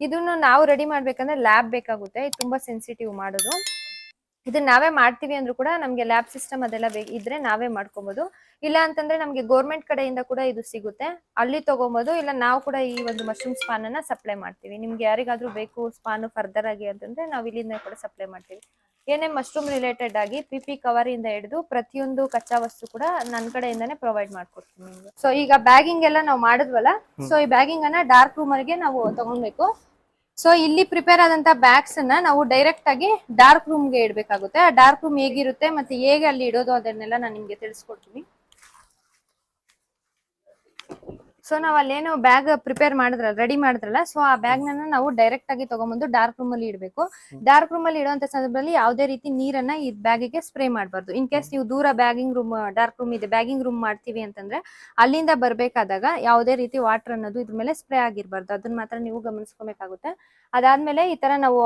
ಇದನ್ನು ನಾವು ರೆಡಿ ಮಾಡ್ಬೇಕಂದ್ರೆ ಲ್ಯಾಬ್ ಬೇಕಾಗುತ್ತೆ. ತುಂಬಾ ಸೆನ್ಸಿಟಿವ್ ಮಾಡೋದು. ಇದನ್ನ ನಾವೇ ಮಾಡ್ತೀವಿ ಅಂದ್ರೂ ಕೂಡ ನಮ್ಗೆ ಲ್ಯಾಬ್ ಸಿಸ್ಟಮ್ ಅದೆಲ್ಲ ಇದ್ರೆ ನಾವೇ ಮಾಡ್ಕೊಬಹುದು ಇಲ್ಲ ಅಂತಂದ್ರೆ ನಮ್ಗೆ ಗೌರ್ಮೆಂಟ್ ಕಡೆಯಿಂದ ಕೂಡ ಇದು ಸಿಗುತ್ತೆ. ಅಲ್ಲಿ ತಗೊಬೋದು. ಇಲ್ಲ ನಾವು ಕೂಡ ಈ ಒಂದು ಮಶ್ರೂಮ್ ಸ್ಪಾನ್ ಅನ್ನ ಸಪ್ಲೈ ಮಾಡ್ತೀವಿ. ನಿಮ್ಗೆ ಯಾರಿಗಾದ್ರೂ ಬೇಕು ಸ್ಪಾನ್ ಫರ್ದರ್ ಆಗಿ ಅಂತಂದ್ರೆ ನಾವು ಇಲ್ಲಿಂದ ಕೂಡ ಸಪ್ಲೈ ಮಾಡ್ತೀವಿ. ಏನೇ ಮಶ್ರೂಮ್ ರಿಲೇಟೆಡ್ ಆಗಿ ಪಿ ಪಿ ಕವರ್ ಇಂದ ಹಿಡಿದು ಪ್ರತಿಯೊಂದು ಕಚ್ಚಾ ವಸ್ತು ಕೂಡ ನನ್ನ ಕಡೆಯಿಂದಾನೇ ಪ್ರೊವೈಡ್ ಮಾಡ್ಕೊಡ್ತೀನಿ ನಿಮ್ಗೆ. ಸೊ ಈಗ ಬ್ಯಾಗಿಂಗ್ ಎಲ್ಲ ನಾವು ಮಾಡಿದ್ವಲ್ಲ ಸೊ ಈ ಬ್ಯಾಗಿಂಗ್ ಅನ್ನ ಡಾರ್ಕ್ ರೂಮ್ಗೆ ನಾವು ತಗೊಳ್ಬೇಕು ಸೊ ಇಲ್ಲಿ ಪ್ರಿಪೇರ್ ಆದಂತ ಬ್ಯಾಗ್ಸ್ ಅನ್ನ ನಾವು ಡೈರೆಕ್ಟ್ ಆಗಿ ಡಾರ್ಕ್ ರೂಮ್ಗೆ ಇಡಬೇಕಾಗುತ್ತೆ. ಆ ಡಾರ್ಕ್ ರೂಮ್ ಹೇಗಿರುತ್ತೆ ಮತ್ತೆ ಹೇಗೆ ಅಲ್ಲಿ ಇಡೋದು ಅದನ್ನೆಲ್ಲ ನಾನು ನಿಮ್ಗೆ ತಿಳಿಸ್ಕೊಡ್ತೀನಿ. ಸೊ ನಾವ್ ಅಲ್ಲೇನು ಬ್ಯಾಗ್ ಪ್ರಿಪೇರ್ ಮಾಡಿದ್ರಲ್ಲ ರೆಡಿ ಮಾಡಿದ್ರಲ್ಲ ಸೊ ಆ ಬ್ಯಾಗ್ನ ನಾವು ಡೈರೆಕ್ಟ್ ಆಗಿ ತಗೊಂಬಂದು ಡಾರ್ಕ್ ರೂಮ್ ಅಲ್ಲಿ ಇಡಬೇಕು. ಡಾರ್ಕ್ ರೂಮ್ ಅಲ್ಲಿ ಇಡುವಂತ ಸಂದರ್ಭದಲ್ಲಿ ಯಾವುದೇ ರೀತಿ ನೀರನ್ನ ಈ ಬ್ಯಾಗಿಗೆ ಸ್ಪ್ರೇ ಮಾಡಬಾರ್ದು. ಇನ್ ಕೇಸ್ ನೀವು ದೂರ ಬ್ಯಾಗಿಂಗ್ ರೂಮ್ ಡಾರ್ಕ್ ರೂಮ್ ಇದೆ ಬ್ಯಾಗಿಂಗ್ ರೂಮ್ ಮಾಡ್ತೀವಿ ಅಂತಂದ್ರೆ ಅಲ್ಲಿಂದ ಬರ್ಬೇಕಾದಾಗ ಯಾವುದೇ ರೀತಿ ವಾಟರ್ ಅನ್ನೋದು ಇದ್ರ ಮೇಲೆ ಸ್ಪ್ರೇ ಆಗಿರ್ಬಾರ್ದು. ಅದನ್ನ ಮಾತ್ರ ನೀವು ಗಮನಿಸ್ಕೊಬೇಕಾಗುತ್ತೆ. ಅದಾದ್ಮೇಲೆ ಈ ತರ ನಾವು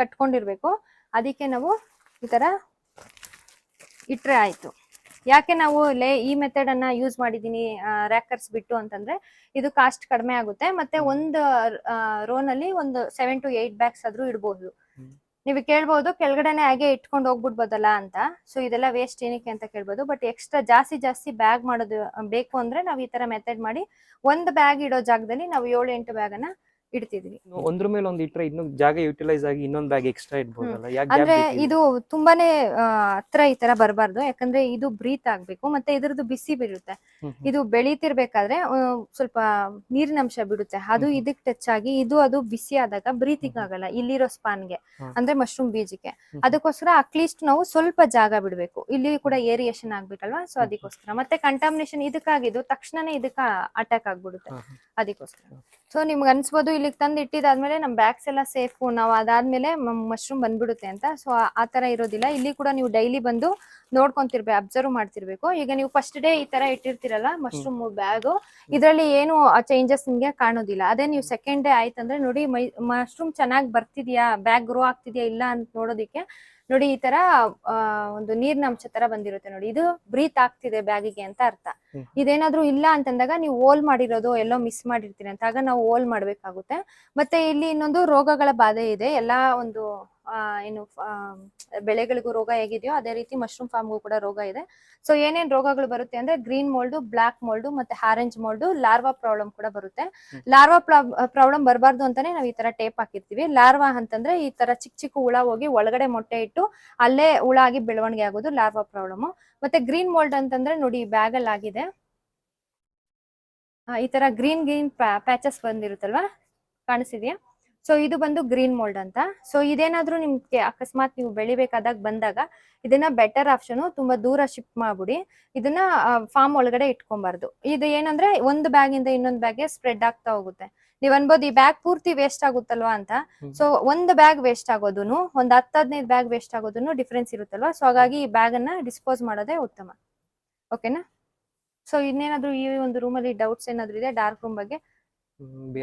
ಕಟ್ಕೊಂಡಿರ್ಬೇಕು. ಅದಕ್ಕೆ ನಾವು ಈ ತರ ಇಟ್ರೆ ಆಯ್ತು. ಯಾಕೆ ನಾವು ಲೇ ಈ ಮೆಥಡ್ ಅನ್ನ ಯೂಸ್ ಮಾಡಿದೀನಿ ರ್ಯಾಕರ್ಸ್ ಬಿಟ್ಟು ಅಂತಂದ್ರೆ ಇದು ಕಾಸ್ಟ್ ಕಡಿಮೆ ಆಗುತ್ತೆ. ಮತ್ತೆ ಒಂದು ರೋನಲ್ಲಿ ಒಂದು ಸೆವೆನ್ ಟು ಏಟ್ ಬ್ಯಾಗ್ಸ್ ಆದ್ರೂ ಇಡಬಹುದು. ನೀವು ಕೇಳ್ಬಹುದು ಕೆಳಗಡೆನೆ ಹಾಗೆ ಇಟ್ಕೊಂಡು ಹೋಗ್ಬಿಡ್ಬೋದಲ್ಲ ಅಂತ. ಸೊ ಇದೆಲ್ಲ ವೇಸ್ಟ್ ಏನಕ್ಕೆ ಅಂತ ಕೇಳ್ಬೋದು. ಬಟ್ ಎಕ್ಸ್ಟ್ರಾ ಜಾಸ್ತಿ ಜಾಸ್ತಿ ಬ್ಯಾಗ್ ಮಾಡೋದು ಬೇಕು ಅಂದ್ರೆ ನಾವು ಈ ತರ ಮೆಥಡ್ ಮಾಡಿ ಒಂದು ಬ್ಯಾಗ್ ಇಡೋ ಜಾಗದಲ್ಲಿ ನಾವು ಏಳು ಎಂಟು ಬ್ಯಾಗ್ ಅನ್ನ ಇಡ್ತಿದ್ವಿ ಒಂದ್ರ ಮೇಲೆ ಒಂದ್ ಇಟ್ರೆ ಇನ್ನು ಜಾಗ ಯುಟಿಲೈಸ್ ಆಗಿ ಇನ್ನೊಂದ್ ಬ್ಯಾಗ್ ಎಕ್ಸ್ಟ್ರಾ ಇಡ್ಬೋದಲ್ಲ? ಅಂದ್ರೆ ಇದು ತುಂಬಾನೇ ಹತ್ರ ಈ ತರ ಬರಬಾರ್ದು. ಯಾಕಂದ್ರೆ ಇದು ಬ್ರೀತ್ ಆಗ್ಬೇಕು ಮತ್ತೆ ಇದ್ರದ್ದು ಬಿಸಿ ಬೀಳುತ್ತೆ. ಇದು ಬೆಳೀತಿರ್ಬೇಕಾದ್ರೆ ಸ್ವಲ್ಪ ನೀರಿನ ಅಂಶ ಬಿಡುತ್ತೆ. ಅದು. ಇದಕ್ ಟಚ್ ಆಗಿ ಇದು ಅದು ಬಿಸಿ ಆದಾಗ ಬ್ರೀತಿಂಗ್ ಆಗಲ್ಲ ಇಲ್ಲಿರೋ ಸ್ಪಾನ್ಗೆ. ಅಂದ್ರೆ ಮಶ್ರೂಮ್ ಬೀಜಕ್ಕೆ. ಅದಕ್ಕೋಸ್ಕರ ಅಟ್ಲೀಸ್ಟ್ ನಾವು ಸ್ವಲ್ಪ ಜಾಗ ಬಿಡ್ಬೇಕು. ಇಲ್ಲಿ ಕೂಡ ಏರಿಯೇಷನ್ ಆಗ್ಬೇಕಲ್ವಾ? ಸೊ. ಅದಕ್ಕೋಸ್ಕರ. ಮತ್ತೆ ಕಂಟಾಮಿನೇಷನ್ ಇದಕ್ಕಾಗಿದ್ದು ತಕ್ಷಣನೇ ಇದಕ್ಕ ಅಟ್ಯಾಕ್ ಆಗ್ಬಿಡುತ್ತೆ. ಅದಕ್ಕೋಸ್ಕರ. ಸೊ ನಿಮ್ಗೆ ಅನ್ಸ್ಬೋದು ಇಲ್ಲಿಗೆ ತಂದು ಇಟ್ಟಿದಾದ್ಮೇಲೆ ನಮ್ ಬ್ಯಾಗ್ಸ್ ಎಲ್ಲ ಸೇಫ್ ನಾವು ಅದಾದ್ಮೇಲೆ ಮಶ್ರೂಮ್ ಬಂದ್ಬಿಡುತ್ತೆ ಅಂತ. ಸೊ ಆ ತರ ಇರೋದಿಲ್ಲ. ಇಲ್ಲಿ ಕೂಡ ನೀವು ಡೈಲಿ ಬಂದು ನೋಡ್ಕೊಂತಿರ್ಬೇಕು ಅಬ್ಸರ್ವ್ ಮಾಡ್ತಿರ್ಬೇಕು. ಈಗ ನೀವು ಫಸ್ಟ್ ಡೇ ಈ ತರ ಇಟ್ಟಿರ್ತೀರಲ್ಲ ಮಶ್ರೂಮ್ ಬ್ಯಾಗ್ ಇದರಲ್ಲಿ ಏನು ಚೇಂಜಸ್ ನಿಮ್ಗೆ ಕಾಣೋದಿಲ್ಲ. ಅದೇ ನೀವು ಸೆಕೆಂಡ್ ಡೇ ಆಯ್ತಂದ್ರೆ ನೋಡಿ ಮೈ ಮಶ್ರೂಮ್ ಚೆನ್ನಾಗಿ ಬರ್ತಿದ್ಯಾ ಬ್ಯಾಗ್ ಗ್ರೋ ಆಗ್ತಿದ್ಯಾ ಇಲ್ಲ ಅಂತ ನೋಡೋದಿಕ್ಕೆ ನೋಡಿ ಈ ತರ ಒಂದು ನೀರಿನ ಅಂಶ ತರ ಬಂದಿರುತ್ತೆ ನೋಡಿ. ಇದು ಬ್ರೀತ್ ಆಗ್ತಿದೆ ಬ್ಯಾಗಿಗೆ ಅಂತ ಅರ್ಥ. ಇದೇನಾದ್ರೂ ಇಲ್ಲ ಅಂತಂದಾಗ ನೀವು ಓಲ್ ಮಾಡಿರೋದು ಎಲ್ಲೋ ಮಿಸ್ ಮಾಡಿರ್ತೀರಿ ಅಂತ. ಆಗ ನಾವು ಓಲ್ ಮಾಡ್ಬೇಕಾಗುತ್ತೆ. ಮತ್ತೆ ಇಲ್ಲಿ ಇನ್ನೊಂದು ರೋಗಗಳ ಬಾಧೆ ಇದೆ. ಎಲ್ಲಾ ಒಂದು ಏನು ಬೆಳೆಗಳಿಗೂ ರೋಗ ಹೇಗಿದೆಯೋ ಅದೇ ರೀತಿ ಮಶ್ರೂಮ್ ಫಾರ್ಮ್ಗೂ ಕೂಡ ರೋಗ ಇದೆ. ಸೊ ಏನೇನ್ ರೋಗಗಳು ಬರುತ್ತೆ ಅಂದ್ರೆ ಗ್ರೀನ್ ಮೋಲ್ಡ್ ಬ್ಲಾಕ್ ಮೋಲ್ಡ್ ಮತ್ತೆ ಆರೆಂಜ್ ಮೋಲ್ಡ್ ಲಾರ್ವಾ ಪ್ರಾಬ್ಲಮ್ ಕೂಡ ಬರುತ್ತೆ. ಲಾರ್ವಾ ಪ್ರಾಬ್ಲಮ್ ಬರಬಾರ್ದು ಅಂತಾನೆ ನಾವು ಈ ತರ ಟೇಪ್ ಹಾಕಿರ್ತೀವಿ. ಲಾರ್ವಾ ಅಂತಂದ್ರೆ ಈ ತರ ಚಿಕ್ಕ ಚಿಕ್ಕ ಹುಳ ಹೋಗಿ ಒಳಗಡೆ ಮೊಟ್ಟೆ ಇಟ್ಟು ಅಲ್ಲೇ ಹುಳ ಆಗಿ ಬೆಳವಣಿಗೆ ಆಗೋದು ಲಾರ್ವಾ ಪ್ರಾಬ್ಲಮ್ ಮತ್ತೆ ಗ್ರೀನ್ ಮೋಲ್ಡ್ ಅಂತಂದ್ರೆ ನೋಡಿ ಬ್ಯಾಗ್ ಅಲ್ಲಿ ಆಗಿದೆ. ಈ ತರ ಗ್ರೀನ್ ಗ್ರೀನ್ ಪ್ಯಾಚಸ್ ಬಂದಿರುತ್ತಲ್ವಾ? ಕಾಣಿಸಿದ್ಯಾ ಸೊ ಇದು ಬಂದು ಗ್ರೀನ್ ಮೋಲ್ಡ್ ಅಂತ. ಸೊ ಇದೇನಾದ್ರೂ ನಿಮ್ಗೆ ಅಕಸ್ಮಾತ್ ನೀವು ಬೆಳಿಬೇಕಾದಾಗ ಬಂದಾಗ ಇದನ್ನ ಬೆಟರ್ ಆಪ್ಷನ್ ತುಂಬಾ ದೂರ ಶಿಫ್ಟ್ ಮಾಡ್ಬಿಡಿ. ಇದನ್ನ ಫಾರ್ಮ್ ಒಳಗಡೆ ಇಟ್ಕೊಬಾರ್ದು. ಇದು ಏನಂದ್ರೆ ಒಂದು ಬ್ಯಾಗ್ ಇಂದ ಇನ್ನೊಂದು ಬ್ಯಾಗ್ಗೆ ಸ್ಪ್ರೆಡ್ ಆಗ್ತಾ ಹೋಗುತ್ತೆ. ನೀವ್ ಅನ್ಬೋದು ಈ ಬ್ಯಾಗ್ ಪೂರ್ತಿ ವೇಸ್ಟ್ ಆಗುತ್ತಲ್ವಾ ಅಂತ. ಸೊ ಒಂದು ಬ್ಯಾಗ್ ವೇಸ್ಟ್ ಆಗೋದನ್ನು ಒಂದ್ ಹತ್ತು ಹದಿನೈದು ಬ್ಯಾಗ್ ವೇಸ್ಟ್ ಆಗೋದನ್ನು ಡಿಫ್ರೆನ್ಸ್ ಇರುತ್ತಲ್ವಾ? ಸೊ ಹಾಗಾಗಿ ಈ ಬ್ಯಾಗ್ ಅನ್ನ ಡಿಸ್ಪೋಸ್ ಮಾಡೋದೇ ಉತ್ತಮ. ಓಕೆನಾ ಸೊ ಇನ್ನೇನಾದ್ರೂ ಈ ಒಂದು ರೂಮಲ್ಲಿ ಡೌಟ್ಸ್ ಏನಾದ್ರು ಇದೆ ಡಾರ್ಕ್ ರೂಮ್ ಬಗ್ಗೆ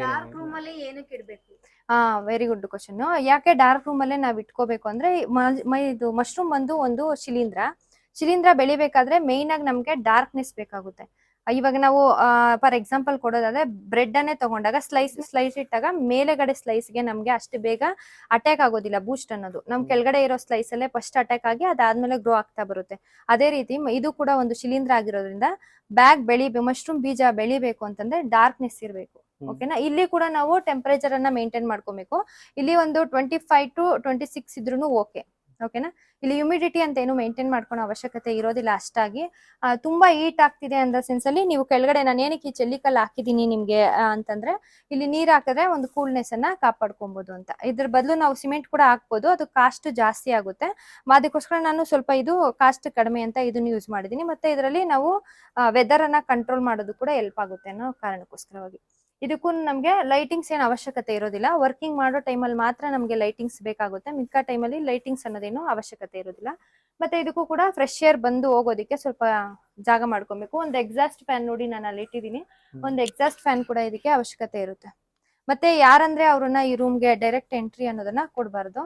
ಡಾರ್ಕ್ ರೂಮ್ ಅಲ್ಲಿ ಏನಕ್ಕೆ ಇಡಬೇಕು? ಹಾ ವೆರಿ ಗುಡ್ ಕ್ವಶನ್ ಯಾಕೆ ಡಾರ್ಕ್ ರೂಮ್ ಅಲ್ಲೇ ನಾವ್ ಇಟ್ಕೋಬೇಕು ಅಂದ್ರೆ ಇದು ಮಶ್ರೂಮ್ ಬಂದು ಒಂದು ಶಿಲೀಂಧ್ರ. ಶಿಲೀಂಧ್ರ ಬೆಳಿಬೇಕಾದ್ರೆ ಮೇನ್ ಆಗಿ ನಮ್ಗೆ ಡಾರ್ಕ್ನೆಸ್ ಬೇಕಾಗುತ್ತೆ. ಇವಾಗ ನಾವು ಫಾರ್ ಎಕ್ಸಾಂಪಲ್ ಕೊಡೋದಾದ್ರೆ ಬ್ರೆಡ್ ಅನ್ನೇ ತಗೊಂಡಾಗ ಸ್ಲೈಸ್ ಸ್ಲೈಸ್ ಇಟ್ಟಾಗ ಮೇಲೆಗಡೆ ಸ್ಲೈಸ್ಗೆ ನಮ್ಗೆ ಅಷ್ಟು ಬೇಗ ಅಟ್ಯಾಕ್ ಆಗೋದಿಲ್ಲ ಬೂಸ್ಟ್ ಅನ್ನೋದು. ನಮ್ ಕೆಳಗಡೆ ಇರೋ ಸ್ಲೈಸ್ ಅಲ್ಲೇ ಫಸ್ಟ್ ಅಟ್ಯಾಕ್ ಆಗಿ ಅದಾದ್ಮೇಲೆ ಗ್ರೋ ಆಗ್ತಾ ಬರುತ್ತೆ. ಅದೇ ರೀತಿ ಇದು ಕೂಡ ಒಂದು ಶಿಲೀಂಧ್ರ ಆಗಿರೋದ್ರಿಂದ ಬ್ಯಾಗ್ ಬೆಳಿ ಮಶ್ರೂಮ್ ಬೀಜ ಬೆಳಿಬೇಕು ಅಂತಂದ್ರೆ ಡಾರ್ಕ್ನೆಸ್ ಇರಬೇಕು. ಓಕೆನಾ ಇಲ್ಲಿ ಕೂಡ ನಾವು ಟೆಂಪರೇಚರ್ ಅನ್ನ ಮೇಂಟೈನ್ ಮಾಡ್ಕೋಬೇಕು. ಇಲ್ಲಿ ಒಂದು twenty five to twenty six ಇದ್ರೂ ಓಕೆ ಓಕೆನಾ ಇಲ್ಲಿ ಹ್ಯುಮಿಡಿಟಿ ಅಂತ ಏನು ಮೇಂಟೈನ್ ಮಾಡ್ಕೊಳೋ ಅವಶ್ಯಕತೆ ಇರೋದಿಲ್ಲ ಅಷ್ಟಾಗಿ. ತುಂಬಾ ಹೀಟ್ ಆಗ್ತಿದೆ ಅಂದ ಸೆನ್ಸ್ ಅಲ್ಲಿ ನೀವು ಕೆಳಗಡೆ ನಾನು ಏನಕ್ಕೆ ಈ ಚೆಲ್ಲಿಕಲ್ ಹಾಕಿದೀನಿ ನಿಮ್ಗೆ ಅಂತಂದ್ರೆ ಇಲ್ಲಿ ನೀರ್ ಹಾಕಿದ್ರೆ ಒಂದು ಕೂಲ್ನೆಸ್ ಅನ್ನ ಕಾಪಾಡ್ಕೊಬಹುದು ಅಂತ. ಇದ್ರ ಬದಲು ನಾವು ಸಿಮೆಂಟ್ ಕೂಡ ಹಾಕ್ಬೋದು. ಅದು ಕಾಸ್ಟ್ ಜಾಸ್ತಿ ಆಗುತ್ತೆ. ಅದಕ್ಕೋಸ್ಕರ ನಾನು ಸ್ವಲ್ಪ ಇದು ಕಾಸ್ಟ್ ಕಡಿಮೆ ಅಂತ ಇದನ್ನ ಯೂಸ್ ಮಾಡಿದೀನಿ ಮತ್ತೆ ಇದರಲ್ಲಿ ನಾವು ವೆದರ್ ಅನ್ನ ಕಂಟ್ರೋಲ್ ಮಾಡೋದು ಕೂಡ ಹೆಲ್ಪ್ ಆಗುತ್ತೆ ಅನ್ನೋ ಕಾರಣಕ್ಕೋಸ್ಕರವಾಗಿ. ಇದಕ್ಕೂ ನಮಗೆ ಲೈಟಿಂಗ್ಸ್ ಏನು ಅವಶ್ಯಕತೆ ಇರೋದಿಲ್ಲ. ವರ್ಕಿಂಗ್ ಮಾಡೋ ಟೈಮಲ್ಲಿ ಮಾತ್ರ ನಮಗೆ ಲೈಟಿಂಗ್ಸ್ ಬೇಕಾಗುತ್ತೆ. ಮಿಕ್ಕ ಟೈಮಲ್ಲಿ ಲೈಟಿಂಗ್ಸ್ ಅನ್ನೋದೇನು ಅವಶ್ಯಕತೆ ಇರೋದಿಲ್ಲ. ಮತ್ತೆ ಇದಕ್ಕೂ ಕೂಡ ಫ್ರೆಶ್ ಏರ್ ಬಂದು ಹೋಗೋದಕ್ಕೆ ಸ್ವಲ್ಪ ಜಾಗ ಮಾಡ್ಕೊಬೇಕು. ಒಂದು ಎಕ್ಸಾಸ್ಟ್ ಫ್ಯಾನ್ ನೋಡಿ ನಾನು ಅಲ್ಲಿ ಇಟ್ಟಿದ್ದೀನಿ. ಒಂದು ಎಕ್ಸಾಸ್ಟ್ ಫ್ಯಾನ್ ಕೂಡ ಇದಕ್ಕೆ ಅವಶ್ಯಕತೆ ಇರುತ್ತೆ. ಮತ್ತೆ ಯಾರಂದ್ರೆ ಅವ್ರನ್ನ ಈ ರೂಮ್ಗೆ ಡೈರೆಕ್ಟ್ ಎಂಟ್ರಿ ಅನ್ನೋದನ್ನ ಕೊಡಬಾರ್ದು.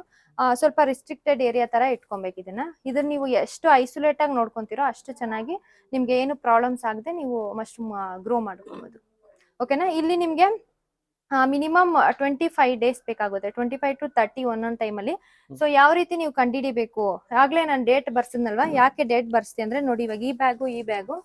ಸ್ವಲ್ಪ ರಿಸ್ಟ್ರಿಕ್ಟೆಡ್ ಏರಿಯಾ ತರ ಇಟ್ಕೊಬೇಕು ಇದನ್ನ. ಇದನ್ನ ನೀವು ಎಷ್ಟು ಐಸೋಲೇಟ್ ಆಗಿ ನೋಡ್ಕೊಂತೀರೋ ಅಷ್ಟು ಚೆನ್ನಾಗಿ ನಿಮ್ಗೆ ಏನು ಪ್ರಾಬ್ಲಮ್ಸ್ ಆಗದೆ ನೀವು ಮಶ್ರೂಮ್ ಗ್ರೋ ಮಾಡ್ಕೊಬೋದು. ಓಕೆನಾ ಇಲ್ಲಿ ನಿಮ್ಗೆ ಮಿನಿಮಮ್ ಟ್ವೆಂಟಿ ಫೈವ್ ಡೇಸ್ ಬೇಕಾಗುತ್ತೆ. ಟ್ವೆಂಟಿ ಫೈವ್ ಟು ತರ್ಟಿ ಒಂದೊಂದು ಟೈಮಲ್ಲಿ ಸೊ ಯಾವ ರೀತಿ ನೀವು ಕಂಡಿಡಿಬೇಕು ಆಗ್ಲೇ ನಾನು ಡೇಟ್ ಬರ್ಸಿದ್ನಲ್ವಾ? ಯಾಕೆ ಡೇಟ್ ಬರ್ಸ್ತಿ ಅಂದ್ರೆ ನೋಡಿ ಇವಾಗ ಈ ಬ್ಯಾಗು ಈ ಬ್ಯಾಗು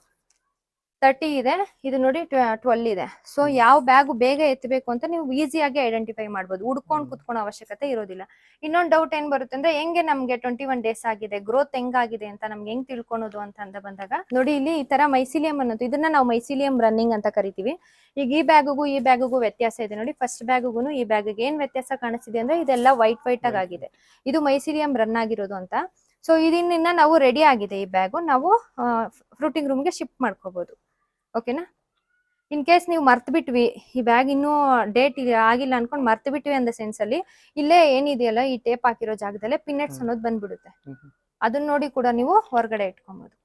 ತರ್ಟಿ ಇದೆ. ಇದು ನೋಡಿ ಟ್ವೆಲ್ ಇದೆ. ಸೊ ಯಾವ ಬ್ಯಾಗು ಬೇಗ ಎತ್ತಬೇಕು ಅಂತ ನೀವು ಈಸಿಯಾಗಿ ಐಡೆಂಟಿಫೈ ಮಾಡ್ಬೋದು. ಹುಡ್ಕೊಂಡು ಕುತ್ಕೊಳೋ ಕುತ್ಕೊಳ್ಳೋ ಅವಶ್ಯಕತೆ ಇರೋದಿಲ್ಲ. ಇನ್ನೊಂದು ಡೌಟ್ ಏನ್ ಬರುತ್ತೆ ಅಂದ್ರೆ ಹೆಂಗೆ ನಮ್ಗೆ ಟ್ವೆಂಟಿ ಒನ್ ಡೇಸ್ ಆಗಿದೆ? ಗ್ರೋತ್ ಹೆಂಗಾಗಿದೆ ಅಂತ ನಮ್ಗೆ ಹೆಂಗ್ ತಿಳ್ಕೊಳೋದು ಅಂತ ಅಂದ ಬಂದಾಗ ನೋಡಿ ಇಲ್ಲಿ ಈ ತರ ಮೈಸಿಲಿಯಂ ಅನ್ನೋದು ಇದನ್ನ ನಾವು ಮೈಸಿಲಿಯಂ ರನ್ನಿಂಗ್ ಅಂತ ಕರಿತೀವಿ. ಈಗ ಈ ಬ್ಯಾಗಿಗೂ ಈ ಬ್ಯಾಗಿಗೂ ವ್ಯತ್ಯಾಸ ಇದೆ ನೋಡಿ. ಫಸ್ಟ್ ಬ್ಯಾಗಿಗೂ ಈ ಬ್ಯಾಗಿಗೆ ಏನ್ ವ್ಯತ್ಯಾಸ ಕಾಣಿಸ್ತಿದೆ ಅಂದ್ರೆ ಇದೆಲ್ಲ ವೈಟ್ ವೈಟ್ ಆಗಿ ಆಗಿದೆ. ಇದು ಮೈಸಿಲಿಯಂ ರನ್ ಆಗಿರೋದು ಅಂತ. ಸೊ ಇದನ್ನ ನಾವು ರೆಡಿ ಆಗಿದೆ ಈ ಬ್ಯಾಗು ನಾವು ಫ್ರೂಟಿಂಗ್ ರೂಮ್ಗೆ ಶಿಫ್ಟ್ ಮಾಡ್ಕೋಬಹುದು ಓಕೆನಾ ಇನ್ ಕೇಸ್ ನೀವು ಮರ್ತು ಬಿಟ್ವಿ ಈ ಬ್ಯಾಗ್ ಇನ್ನೂ ಡೇಟ್ ಆಗಿಲ್ಲ ಅನ್ಕೊಂಡು ಮರ್ತು ಬಿಟ್ವಿ ಅಂದ ಸೆನ್ಸ್ ಅಲ್ಲಿ ಇಲ್ಲೇ ಏನಿದೆಯಲ್ಲ ಈ ಟೇಪ್ ಹಾಕಿರೋ ಜಾಗದಲ್ಲೇ ಪಿನ್ನೆಟ್ಸ್ ಅನ್ನೋದು ಬಂದ್ಬಿಡುತ್ತೆ. ಅದನ್ನ ನೋಡಿ ಕೂಡ ನೀವು ಹೊರಗಡೆ ಇಟ್ಕೊಬಹುದು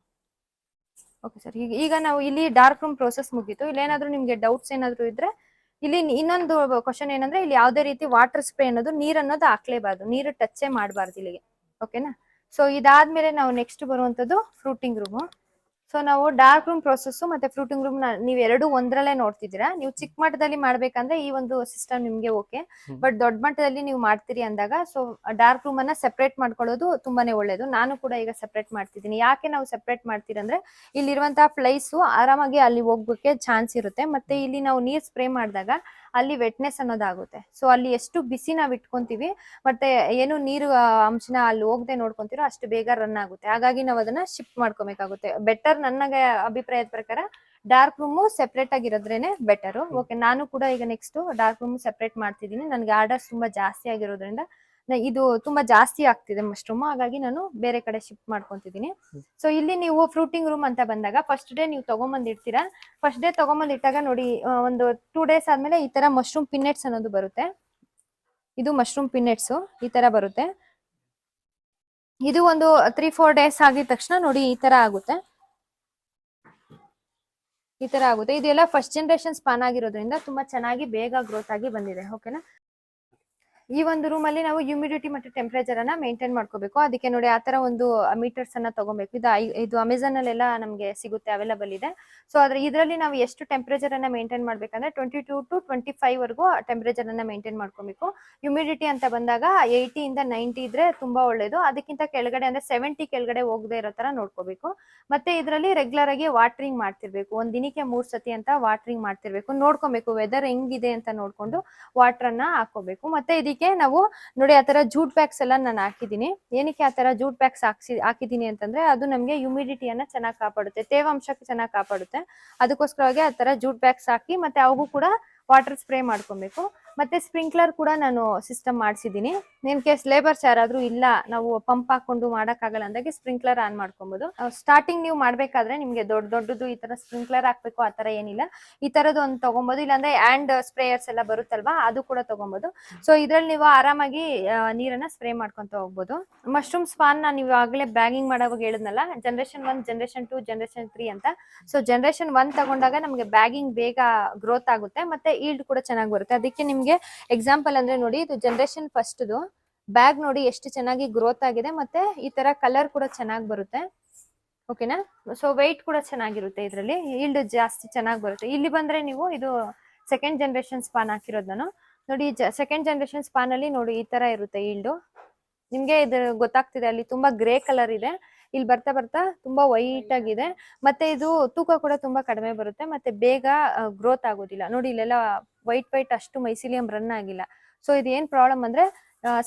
ಓಕೆ ಸರ್ ಈಗ ಈಗ ನಾವು ಇಲ್ಲಿ ಡಾರ್ಕ್ ರೂಮ್ ಪ್ರೋಸೆಸ್ ಮುಗೀತು. ಇಲ್ಲಿ ಏನಾದ್ರು ನಿಮ್ಗೆ ಡೌಟ್ಸ್ ಏನಾದ್ರು ಇದ್ರೆ ಇಲ್ಲಿ ಇನ್ನೊಂದು ಕ್ವಶನ್ ಏನಂದ್ರೆ ಇಲ್ಲಿ ಯಾವುದೇ ರೀತಿ ವಾಟರ್ ಸ್ಪ್ರೇ ಅನ್ನೋದು ನೀರ್ ಅನ್ನೋದು ಹಾಕ್ಲೇಬಾರ್ದು. ನೀರು ಟಚ್ಚೇ ಮಾಡಬಾರ್ದು ಇಲ್ಲಿಗೆ. ಓಕೆನಾ ಸೊ ಇದಾದ್ಮೇಲೆ ನಾವು ನೆಕ್ಸ್ಟ್ ಬರುವಂತದ್ದು ಫ್ರೂಟಿಂಗ್ ರೂಮ್ ಸೊ ನಾವು ಡಾರ್ಕ್ ರೂಮ್ ಪ್ರೊಸೆಸ್ ಮತ್ತೆ ಫ್ರೂಟಿಂಗ್ ರೂಮ್ ನೀವು ಎರಡು ಒಂದ್ರಲ್ಲೇ ನೋಡ್ತಿದ್ದೀರಾ. ನೀವು ಚಿಕ್ಕ ಮಟ್ಟದಲ್ಲಿ ಮಾಡ್ಬೇಕಂದ್ರೆ ಈ ಒಂದು ಸಿಸ್ಟಮ್ ನಿಮ್ಗೆ ಓಕೆ ಬಟ್ ದೊಡ್ಡ ಮಟ್ಟದಲ್ಲಿ ನೀವು ಮಾಡ್ತೀರಿ ಅಂದಾಗ ಸೊ ಡಾರ್ಕ್ ರೂಮ್ ಅನ್ನ ಸೆಪರೇಟ್ ಮಾಡ್ಕೊಳ್ಳೋದು ತುಂಬಾನೇ ಒಳ್ಳೇದು. ನಾನು ಕೂಡ ಈಗ ಸೆಪರೇಟ್ ಮಾಡ್ತಿದ್ದೀನಿ. ಯಾಕೆ ನಾವು ಸೆಪರೇಟ್ ಮಾಡ್ತೀರಂದ್ರೆ ಇಲ್ಲಿರುವಂತಹ ಫ್ಲೈಸ್ ಆರಾಮಾಗಿ ಅಲ್ಲಿ ಹೋಗ್ಲಿಕ್ಕೆ ಚಾನ್ಸ್ ಇರುತ್ತೆ. ಮತ್ತೆ ಇಲ್ಲಿ ನಾವು ನೀರ್ ಸ್ಪ್ರೇ ಮಾಡಿದಾಗ ಅಲ್ಲಿ ವೆಟ್ನೆಸ್ ಅನ್ನೋದಾಗುತ್ತೆ. ಸೊ ಅಲ್ಲಿ ಎಷ್ಟು ಬಿಸಿ ನಾವು ಇಟ್ಕೊಂತೀವಿ ಮತ್ತೆ ಏನು ನೀರು ಅಂಶನ ಅಲ್ಲಿ ಹೋಗದೆ ನೋಡ್ಕೊಂತೀರೋ ಅಷ್ಟು ಬೇಗ ರನ್ ಆಗುತ್ತೆ. ಹಾಗಾಗಿ ನಾವು ಅದನ್ನ ಶಿಫ್ಟ್ ಮಾಡ್ಕೋಬೇಕಾಗುತ್ತೆ. ಬೆಟರ್ ನನಗೆ ಅಭಿಪ್ರಾಯದ ಪ್ರಕಾರ ಡಾರ್ಕ್ ರೂಮ್ ಸೆಪರೇಟ್ ಆಗಿರೋದ್ರೇನೆ ಬೆಟರ್ ಓಕೆ ನಾನು ಕೂಡ ಈಗ ನೆಕ್ಸ್ಟ್ ಡಾರ್ಕ್ ರೂಮ್ ಸೆಪರೇಟ್ ಮಾಡ್ತಿದ್ದೀನಿ. ನನಗೆ ಆರ್ಡರ್ಸ್ ತುಂಬಾ ಜಾಸ್ತಿ ಆಗಿರೋದ್ರಿಂದ ಇದು ತುಂಬಾ ಜಾಸ್ತಿ ಆಗ್ತಿದೆ ಮಶ್ರೂಮ್ ಹಾಗಾಗಿ ನಾನು ಬೇರೆ ಕಡೆ ಶಿಫ್ಟ್ ಮಾಡ್ಕೊಂತಿದ್ದೀನಿ. ಸೊ ಇಲ್ಲಿ ನೀವು ಫ್ರೂಟಿಂಗ್ ರೂಮ್ ಅಂತ ಬಂದಾಗ ಫಸ್ಟ್ ಡೇ ನೀವು ತಗೊಂಬಂದ್ ಇಡ್ತೀರಾ ಫಸ್ಟ್ ಡೇ ತಗೊಂಬಂದ್ ಇಟ್ಟಾಗ ನೋಡಿ ಒಂದು ಟೂ ಡೇಸ್ ಆದ್ಮೇಲೆ ಈ ತರ ಮಶ್ರೂಮ್ ಪಿನ್ನೆಟ್ಸ್ ಅನ್ನೋದು ಬರುತ್ತೆ. ಇದು ಮಶ್ರೂಮ್ ಪಿನ್ನೆಟ್ಸ್ ಈ ತರ ಬರುತ್ತೆ. ಇದು ಒಂದು ತ್ರೀ ಫೋರ್ ಡೇಸ್ ಆಗಿದ ತಕ್ಷಣ ನೋಡಿ ಈ ತರ ಆಗುತ್ತೆ. ಈ ತರ ಆಗುತ್ತೆ. ಇದೆಲ್ಲ ಫಸ್ಟ್ ಜನರೇಷನ್ ಸ್ಪಾನ್ ಆಗಿರೋದ್ರಿಂದ ತುಂಬಾ ಚೆನ್ನಾಗಿ ಬೇಗ ಗ್ರೋತ್ ಆಗಿ ಬಂದಿದೆ. ಓಕೆನಾ ಈ ಒಂದು ರೂಮ್ ಅಲ್ಲಿ ನಾವು ಹ್ಯೂಮಿಡಿಟಿ ಮತ್ತೆ ಟೆಂಪರೇಚರ್ ಅನ್ನ ಮೇಂಟೈನ್ ಮಾಡ್ಕೋಬೇಕು. ಅದಕ್ಕೆ ನೋಡಿ ಆ ತರ ಒಂದು ಮೀಟರ್ಸ್ ಅನ್ನ ತಗೋಬೇಕು. ಇದು ಇದು ಅಮೆಝಾನ್ ಅಲ್ಲೆಲ್ಲ ನಮಗೆ ಸಿಗುತ್ತೆ ಅವೈಲಬಲ್ ಇದೆ. ಸೊ ಅದ್ರ ಇದರಲ್ಲಿ ನಾವು ಎಷ್ಟು ಟೆಂಪರೇಚರ್ ಅನ್ನ ಮೇಂಟೈನ್ ಮಾಡ್ಬೇಕಂದ್ರೆ twenty two to twenty five ವರೆಗೂ ಟೆಂಪರೇಚರ್ ಅನ್ನ ಮೇಂಟೈನ್ ಮಾಡ್ಕೋಬೇಕು. ಹ್ಯೂಮಿಡಿಟಿ ಅಂತ ಬಂದಾಗ ಏಯ್ಟಿ ಇಂದ ನೈಂಟಿ ಇದ್ರೆ ತುಂಬಾ ಒಳ್ಳೇದು. ಅದಕ್ಕಿಂತ ಕೆಳಗಡೆ ಅಂದ್ರೆ ಸೆವೆಂಟಿ ಕೆಳಗಡೆ ಹೋಗದೆ ಇರೋ ತರ ನೋಡ್ಕೋಬೇಕು. ಮತ್ತೆ ಇದರಲ್ಲಿ ರೆಗ್ಯುಲರ್ ಆಗಿ ವಾಟರಿಂಗ್ ಮಾಡ್ತಿರ್ಬೇಕು. ಒಂದ್ ದಿನಕ್ಕೆ ಮೂರ್ ಸತಿ ಅಂತ ವಾಟರಿಂಗ್ ಮಾಡ್ತಿರ್ಬೇಕು. ನೋಡ್ಕೊಬೇಕು ವೆದರ್ ಹೆಂಗಿದೆ ಅಂತ ನೋಡ್ಕೊಂಡು ವಾಟರ್ ಅನ್ನ ಹಾಕೋಬೇಕು ಮತ್ತೆ ಇದಕ್ಕೆ ನಾವು ನೋಡಿ ಆತರ ಜೂಟ್ ಬ್ಯಾಗ್ಸ್ ಎಲ್ಲ ನಾನು ಹಾಕಿದೀನಿ ಏನಕ್ಕೆ ಆತರ ಜೂಟ್ ಬ್ಯಾಗ್ಸ್ ಹಾಕ್ಸಿ ಹಾಕಿದೀನಿ ಅಂತಂದ್ರೆ, ಅದು ನಮ್ಗೆ ಹ್ಯುಮಿಡಿಟಿಯನ್ನ ಚೆನ್ನಾಗಿ ಕಾಪಾಡುತ್ತೆ, ತೇವಾಂಶಕ್ಕೆ ಚೆನ್ನಾಗಿ ಕಾಪಾಡುತ್ತೆ. ಅದಕ್ಕೋಸ್ಕರವಾಗಿ ಆತರ ಜೂಟ್ ಬ್ಯಾಗ್ಸ್ ಹಾಕಿ ಮತ್ತೆ ಅವಗೂ ಕೂಡ ವಾಟರ್ ಸ್ಪ್ರೇ ಮಾಡ್ಕೊಬೇಕು. ಮತ್ತೆ ಸ್ಪ್ರಿಂಕ್ಲರ್ ಕೂಡ ನಾನು ಸಿಸ್ಟಮ್ ಮಾಡಿಸಿದ್ದೀನಿ. ಇನ್ ಕೇಸ್ ಲೇಬರ್ಸ್ ಯಾರಾದ್ರೂ ಇಲ್ಲ, ನಾವು ಪಂಪ್ ಹಾಕೊಂಡು ಮಾಡಕ್ಕಾಗಲ್ಲ ಅಂದಾಗ ಸ್ಪ್ರಿಂಕ್ಲರ್ ಆನ್ ಮಾಡ್ಕೊಬಹುದು ಸ್ಟಾರ್ಟಿಂಗ್ ನೀವು ಮಾಡ್ಬೇಕಾದ್ರೆ ನಿಮ್ಗೆ ದೊಡ್ಡ ದೊಡ್ಡದು ಈ ತರ ಸ್ಪ್ರಿಂಕ್ಲರ್ ಹಾಕ್ಬೇಕು, ಆ ತರ ಏನಿಲ್ಲ. ಈ ತರದ್ದು ಒಂದು ತಗೊಬಹುದು ಇಲ್ಲಾಂದ್ರೆ ಹ್ಯಾಂಡ್ ಸ್ಪ್ರೇಯರ್ಸ್ ಎಲ್ಲ ಬರುತ್ತಲ್ವಾ, ಅದು ಕೂಡ ತಗೊಬಹುದು ಸೊ ಇದ್ರಲ್ಲಿ ನೀವು ಆರಾಮಾಗಿ ನೀರನ್ನ ಸ್ಪ್ರೇ ಮಾಡ್ಕೊಂತ ಹೋಗ್ಬೋದು. ಮಶ್ರೂಮ್ ಸ್ಪಾನ್ ನಾನು ಇವಾಗಲೇ ಬ್ಯಾಗಿಂಗ್ ಮಾಡೋವಾಗ ಹೇಳಿದ್ನಲ್ಲ generation one generation two generation three ಅಂತ. ಸೊ ಜನರೇಷನ್ ಒನ್ ತಗೊಂಡಾಗ ನಮಗೆ ಬ್ಯಾಗಿಂಗ್ ಬೇಗ ಗ್ರೋತ್ ಆಗುತ್ತೆ, ಮತ್ತೆ ಈಲ್ಡ್ ಕೂಡ ಚೆನ್ನಾಗಿ ಬರುತ್ತೆ. ಅದಕ್ಕೆ ನಿಮ್ಗೆ ಎಕ್ಸಾಂಪಲ್ ಅಂದ್ರೆ ನೋಡಿ, ಇದು ಜನರೇಷನ್ ಫಸ್ಟ್ದು ಬ್ಯಾಗ್ ನೋಡಿ ಎಷ್ಟು ಚೆನ್ನಾಗಿ ಗ್ರೋತ್ ಆಗಿದೆ ಮತ್ತೆ ಈ ತರ ಕಲರ್ ಕೂಡ ಚೆನ್ನಾಗಿ ಬರುತ್ತೆ. ಓಕೆನಾ ಸೊ ವೆಯ್ಟ್ ಕೂಡ ಚೆನ್ನಾಗಿರುತ್ತೆ ಇದರಲ್ಲಿ. ಈಲ್ಡ್ ಜಾಸ್ತಿ ಚೆನ್ನಾಗಿ ಬರುತ್ತೆ. ಇಲ್ಲಿ ಬಂದ್ರೆ ನೀವು ಇದು ಸೆಕೆಂಡ್ ಜನರೇಷನ್ ಸ್ಪಾನ್ ಹಾಕಿರೋದು ನಾನು. ನೋಡಿ ಸೆಕೆಂಡ್ ಜನರೇಷನ್ ಸ್ಪಾನ್ ಅಲ್ಲಿ ನೋಡಿ ಈ ತರ ಇರುತ್ತೆ ಈಲ್ಡು ನಿಮ್ಗೆ ಇದು ಗೊತ್ತಾಗ್ತಿದೆ, ಅಲ್ಲಿ ತುಂಬಾ ಗ್ರೇ ಕಲರ್ ಇದೆ. ಇಲ್ಲಿ ಬರ್ತಾ ಬರ್ತಾ ತುಂಬಾ ವೈಟ್ ಆಗಿದೆ ಮತ್ತೆ ಇದು ತೂಕ ಕೂಡ ತುಂಬಾ ಕಡಿಮೆ ಬರುತ್ತೆ. ಮತ್ತೆ ಬೇಗ ಗ್ರೋತ್ ಆಗೋದಿಲ್ಲ. ನೋಡಿ, ಇಲ್ಲೆಲ್ಲ ವೈಟ್ ವೈಟ್ ಅಷ್ಟು ಮೈಸಿಲಿಯಂ ರನ್ ಆಗಿಲ್ಲ. ಸೊ ಇದು ಏನ್ ಪ್ರಾಬ್ಲಮ್ ಅಂದ್ರೆ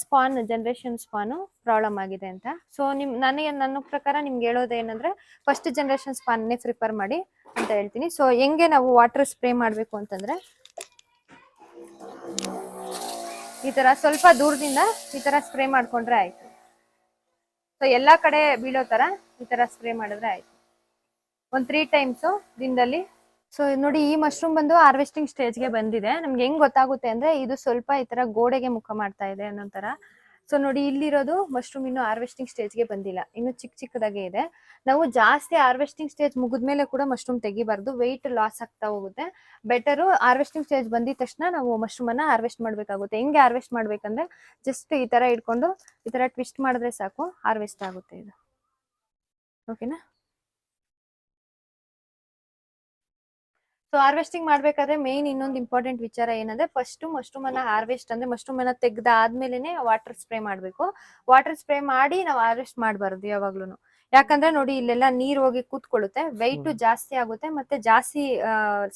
ಸ್ಪಾನ್ ಜನರೇಷನ್ ಸ್ಪಾನ್ ಪ್ರಾಬ್ಲಮ್ ಆಗಿದೆ ಅಂತ. ಸೊ ನಿಮ್ ನನಗೆ ನನ್ನ ಪ್ರಕಾರ ನಿಮ್ಗೆ ಹೇಳೋದೇನಂದ್ರೆ ಫಸ್ಟ್ ಜನರೇಷನ್ ಸ್ಪಾನ್ನೇ ಪ್ರಿಫರ್ ಮಾಡಿ ಅಂತ ಹೇಳ್ತೀನಿ. ಸೊ ಹೆಂಗೆ ನಾವು ವಾಟರ್ ಸ್ಪ್ರೇ ಮಾಡಬೇಕು ಅಂತಂದ್ರೆ, ಈ ತರ ಸ್ವಲ್ಪ ದೂರದಿಂದ ಈ ತರ ಸ್ಪ್ರೇ ಮಾಡ್ಕೊಂಡ್ರೆ ಆಯ್ತು. ಸೊ ಎಲ್ಲಾ ಕಡೆ ಬೀಳೋ ತರ ಈ ತರ ಸ್ಪ್ರೇ ಮಾಡಿದ್ರೆ ಆಯ್ತು. ಒಂದ್ ತ್ರೀ ಟೈಮ್ಸ್ ದಿನದಲ್ಲಿ. ಸೊ ನೋಡಿ, ಈ ಮಶ್ರೂಮ್ ಬಂದು ಹಾರ್ವೆಸ್ಟಿಂಗ್ ಸ್ಟೇಜ್ಗೆ ಬಂದಿದೆ. ನಮ್ಗೆ ಹೆಂಗ್ ಗೊತ್ತಾಗುತ್ತೆ ಅಂದ್ರೆ ಇದು ಸ್ವಲ್ಪ ಈ ತರ ಗೋಡೆಗೆ ಮುಖ ಮಾಡ್ತಾ ಇದೆ ಅನ್ನೋ ತರ. ಸೊ ನೋಡಿ ಇಲ್ಲಿರೋದು ಮಶ್ರೂಮ್ ಇನ್ನು ಹಾರ್ವೆಸ್ಟಿಂಗ್ ಸ್ಟೇಜ್ಗೆ ಬಂದಿಲ್ಲ. ಇನ್ನು ಚಿಕ್ಕ ಚಿಕ್ಕದಾಗೆ ಇದೆ. ನಾವು ಜಾಸ್ತಿ ಹಾರ್ವೆಸ್ಟಿಂಗ್ ಸ್ಟೇಜ್ ಮುಗಿದ್ಮೇಲೆ ಕೂಡ ಮಶ್ರೂಮ್ ತೆಗಿಬಾರ್ದು. ವೆಯ್ಟ್ ಲಾಸ್ ಆಗ್ತಾ ಹೋಗುತ್ತೆ. ಬೆಟರು ಹಾರ್ವೆಸ್ಟಿಂಗ್ ಸ್ಟೇಜ್ ಬಂದಿದ ತಕ್ಷಣ ನಾವು ಮಶ್ರೂಮ್ ಅನ್ನ ಹಾರ್ವೆಸ್ಟ್ ಮಾಡಬೇಕಾಗುತ್ತೆ. ಹೆಂಗೆ ಹಾರ್ವೆಸ್ಟ್ ಮಾಡ್ಬೇಕಂದ್ರೆ ಜಸ್ಟ್ ಈ ತರ ಇಟ್ಕೊಂಡು ಈ ತರ ಟ್ವಿಸ್ಟ್ ಮಾಡಿದ್ರೆ ಸಾಕು ಹಾರ್ವೆಸ್ಟ್ ಆಗುತ್ತೆ ಇದು. ಓಕೆನಾ ಸೊ ಹಾರ್ವೆಸ್ಟಿಂಗ್ ಮಾಡ್ಬೇಕಾದ್ರೆ ಮೇನ್ ಇನ್ನೊಂದು ಇಂಪಾರ್ಟೆಂಟ್ ವಿಚಾರ ಏನಂದ್ರೆ ಫಸ್ಟ್ ಮಶ್ರೂಮ್ ಅನ್ನ ಹಾರ್ವೆಸ್ಟ್ ಅಂದ್ರೆ ಮಶ್ರೂಮ್ ಅನ್ನ ತೆಗ್ದಾದ್ಮೇಲೆನೆ ವಾಟರ್ ಸ್ಪ್ರೇ ಮಾಡ್ಬೇಕು. ವಾಟರ್ ಸ್ಪ್ರೇ ಮಾಡಿ ನಾವು ಹಾರ್ವೆಸ್ಟ್ ಮಾಡಬಾರ್ದು ಯಾವಾಗ್ಲೂ ಯಾಕಂದ್ರೆ ನೋಡಿ ಇಲ್ಲೆಲ್ಲ ನೀರ್ ಹೋಗಿ ಕೂತ್ಕೊಳ್ಳುತ್ತೆ. ವೆಯ್ಟ್ ಜಾಸ್ತಿ ಆಗುತ್ತೆ ಮತ್ತೆ ಜಾಸ್ತಿ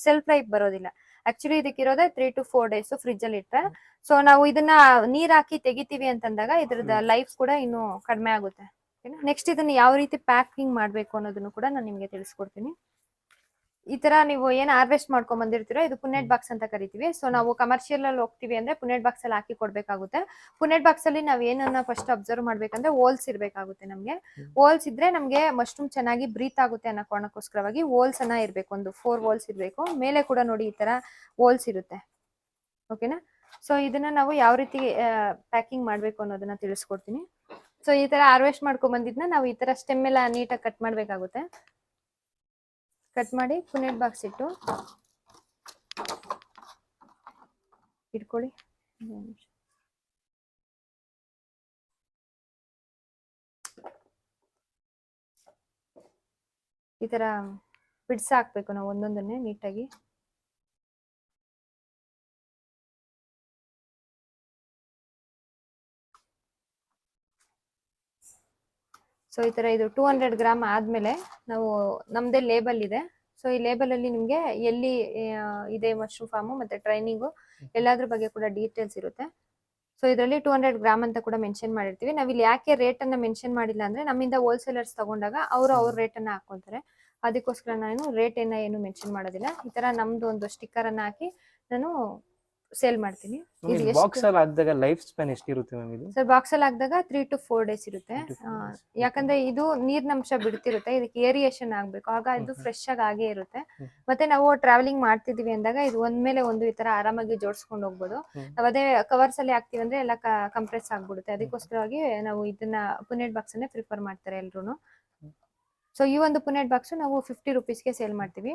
ಸೆಲ್ಫ್ ಲೈಫ್ ಬರೋದಿಲ್ಲ. Actually ಇದಕ್ಕಿರೋದೇ three to four days fridge ಅಲ್ಲಿ ಇಟ್ರೆ ಸೊ ನಾವು ಇದನ್ನ ನೀರ್ ಹಾಕಿ ತೆಗಿತೀವಿ ಅಂತಂದಾಗ ಇದ್ರದ. ಲೈಫ್ ಕೂಡ ಇನ್ನು ಕಡಿಮೆ ಆಗುತ್ತೆ. ನೆಕ್ಸ್ಟ್ ಇದನ್ನ ಯಾವ ರೀತಿ ಪ್ಯಾಕಿಂಗ್ ಮಾಡ್ಬೇಕು ಅನ್ನೋದನ್ನು ಕೂಡ ನಾನು ನಿಮ್ಗೆ ತಿಳಿಸ್ಕೊಡ್ತೀನಿ. ಈ ತರ ನೀವು ಏನ್ ಹಾರ್ವೆಸ್ಟ್ ಮಾಡ್ಕೊಂಡ್ ಬಂದಿರ್ತೀರೋ ಇದು ಪುನೆಟ್ ಬಾಕ್ಸ್ ಅಂತ ಕರಿತೀವಿ. ಸೊ ನಾವು ಕಮರ್ಷಿಯಲ್ ಅಲ್ಲಿ ಹೋಗ್ತೀವಿ ಅಂದ್ರೆ ಪುನೆಟ್ ಬಾಕ್ಸ್ ಅಲ್ಲಿ ಹಾಕಿ ಕೊಡ್ಬೇಕಾಗುತ್ತೆ. ಪುನೆಟ್ ಬಾಕ್ಸ್ ಅಲ್ಲಿ ನಾವ್ ಏನನ್ನ ಫಸ್ಟ್ ಅಬ್ಸರ್ವ್ ಮಾಡ್ಬೇಕಂದ್ರೆ ಹೋಲ್ಸ್ ಇರ್ಬೇಕಾಗುತ್ತೆ ನಮ್ಗೆ. ಹೋಲ್ಸ್ ಇದ್ರೆ ನಮ್ಗೆ ಮಶ್ರೂಮ್ ಚೆನ್ನಾಗಿ ಬ್ರೀತ್ ಆಗುತ್ತೆ ಅನ್ನೋ ಕಾರಣಕ್ಕೋಸ್ಕರವಾಗಿ ಹೋಲ್ಸ್ ಅನ್ನ ಇರ್ಬೇಕು. ಒಂದು ಫೋರ್ ಹೋಲ್ಸ್ ಇರ್ಬೇಕು. ಮೇಲೆ ಕೂಡ ನೋಡಿ ಈ ತರ ಹೋಲ್ಸ್ ಇರುತ್ತೆ. ಓಕೆನಾ ಸೊ ಇದನ್ನ ನಾವು ಯಾವ ರೀತಿ ಪ್ಯಾಕಿಂಗ್ ಮಾಡ್ಬೇಕು ಅನ್ನೋದನ್ನ ತಿಳಿಸ್ಕೊಡ್ತೀನಿ. ಸೊ ಈ ತರ ಹಾರ್ವೆಸ್ಟ್ ಮಾಡ್ಕೊಂಡ್ ಬಂದಿದ್ನ ನಾವು ಈ ತರ ಸ್ಟೆಮ್ ಎಲ್ಲ ನೀಟಾಗಿ ಕಟ್ ಮಾಡ್ಬೇಕಾಗುತ್ತೆ. ಕಟ್ ಮಾಡಿ ಪುನೆಟ್ ಬಾಕ್ಸ್ ಇಟ್ಟು. ಇಟ್ಕೊಳ್ಳಿ. ಈ ತರ ಬಿಡ್ಸ ಹಾಕ್ಬೇಕು ನಾವು ಒಂದೊಂದನ್ನೇ ನೀಟಾಗಿ. ಸೊ ಈ ತರ ಇದು ಟೂ ಹಂಡ್ರೆಡ್ ಗ್ರಾಮ್ ಆದ್ಮೇಲೆ ನಾವು ನಮ್ದೇ ಲೇಬಲ್ ಇದೆ. ಸೊ ಈ ಲೇಬಲ್ ಅಲ್ಲಿ ನಿಮ್ಗೆ ಎಲ್ಲಿ ಇದೆ ಮಶ್ರೂಮ್ ಫಾರ್ಮು ಮತ್ತೆ ಟ್ರೈನಿಂಗು ಎಲ್ಲಾದ್ರ ಬಗ್ಗೆ ಕೂಡ ಡೀಟೇಲ್ಸ್ ಇರುತ್ತೆ. ಸೊ ಇದರಲ್ಲಿ ಟೂ ಹಂಡ್ರೆಡ್ ಗ್ರಾಮ್ ಅಂತ ಕೂಡ ಮೆನ್ಷನ್ ಮಾಡಿರ್ತೀವಿ. ನಾವು ಇಲ್ಲಿ ಯಾಕೆ ರೇಟ್ ಅನ್ನ ಮೆನ್ಷನ್ ಮಾಡಿಲ್ಲ ಅಂದ್ರೆ ನಮ್ಮಿಂದ ಹೋಲ್ಸೇಲರ್ಸ್ ತಗೊಂಡಾಗ ಅವರು ಅವ್ರ ರೇಟ್ ಅನ್ನ ಅದಕ್ಕೋಸ್ಕರ ನಾನು ರೇಟ್ ಏನು ಮೆನ್ಷನ್ ಮಾಡೋದಿಲ್ಲ. ಈ ತರ ನಮ್ದು ಒಂದು ಸ್ಟಿಕ್ಕರ್ ಅನ್ನ ಹಾಕಿ ನಾನು ಸೇಲ್ ಮಾಡ್ತೀನಿ. ಇದು ಬಾಕ್ಸ್ ಅಲ್ಲಿ ಹಾಕಿದಾಗ ಲೈಫ್ ಸ್ಪ್ಯಾನ್ ಎಷ್ಟಿರುತ್ತೆ ಮ್ಯಾಮ್ ಇದು? ಸರ್ ಬಾಕ್ಸ್ ಅಲ್ಲಿ ಹಾಕಿದಾಗ ತ್ರೀ ಟು ಫೋರ್ ಡೇಸ್ ಇರುತ್ತೆ. ಆ, ಯಾಕಂದ್ರೆ ಇದು ನೀರಿನಂಶ ಬಿಡ್ತಿರುತ್ತೆ ಇದಕ್ಕೆ ಏರಿಯೇಷನ್ ಆಗ್ಬೇಕು. ಆಗ ಇದು ಫ್ರೆಶ್ ಆಗಿ ಆಗೇ ಇರುತ್ತೆ. ಹ್ಮ್. ಮತ್ತೆ ನಾವು ಟ್ರಾವೆಲಿಂಗ್ ಮಾಡ್ತಿದೀವಿ ಅಂದಾಗ ಇದು ಒಂದ್ಮೇಲೆ ಒಂದು ಈ ತರ ಆರಾಮಾಗಿ ಜೋಡಿಸ್ಕೊಂಡು ಹೋಗ್ಬೋದು. ನಾವು ನಾವ್ ಅದೇ ಕವರ್ಸ್ ಅಲ್ಲಿ ಹಾಕ್ತಿವಿ ಅಂದ್ರೆ ಎಲ್ಲ ಕಂಪ್ರೆಸ್ ಆಗ್ಬಿಡುತ್ತೆ. ಅದಕ್ಕೋಸ್ಕರವಾಗಿ ನಾವು ಇದನ್ನ ಪುನೆಟ್ ಬಾಕ್ಸ್ ಅನ್ನೇ ಪ್ರಿಫರ್ ಮಾಡ್ತಾರೆ ಎಲ್ರು ಸೊ ಈ ಒಂದು ಪುನೆಟ್ ಬಾಕ್ಸ್ ನಾವು ಫಿಫ್ಟಿ ರುಪೀಸ್ಗೆ ಸೇಲ್ ಮಾಡ್ತೀವಿ.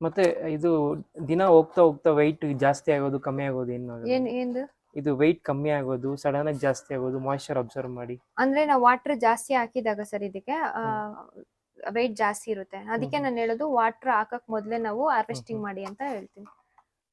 ಮತ್ತೆ ಇದು ದಿನ ಹೋಗ್ತಾ ಹೋಗ್ತಾ weight ಜಾಸ್ತಿ ಆಗೋದು ಕಮ್ಮಿ ಆಗೋದು ಏನು ಏನ್ ಏನು ಇದು weight ಕಮ್ಮಿ ಆಗೋದು ಸಡನ್ ಆಗಿ ಜಾಸ್ತಿ ಆಗೋದು ಮಾಯಿಶ್ಚರ್ ಅಬ್ಸರ್ವ್ ಮಾಡಿ. ಅಂದ್ರೆ ನಾವು ವಾಟರ್ ಜಾಸ್ತಿ ಹಾಕಿದಾಗ ಸರ್ ಇದಕ್ಕೆ ವೆಯ್ಟ್ ಜಾಸ್ತಿ ಇರುತ್ತೆ. ಅದಕ್ಕೆ ಹ್ಮ್. ನಾನು ಹೇಳೋದು ವಾಟರ್ ಹಾಕಕ್ ಮೊದ್ಲೇ ನಾವು ಹಾರ್ವೆಸ್ಟಿಂಗ್ ಮಾಡಿ ಅಂತ ಹೇಳ್ತೀನಿ.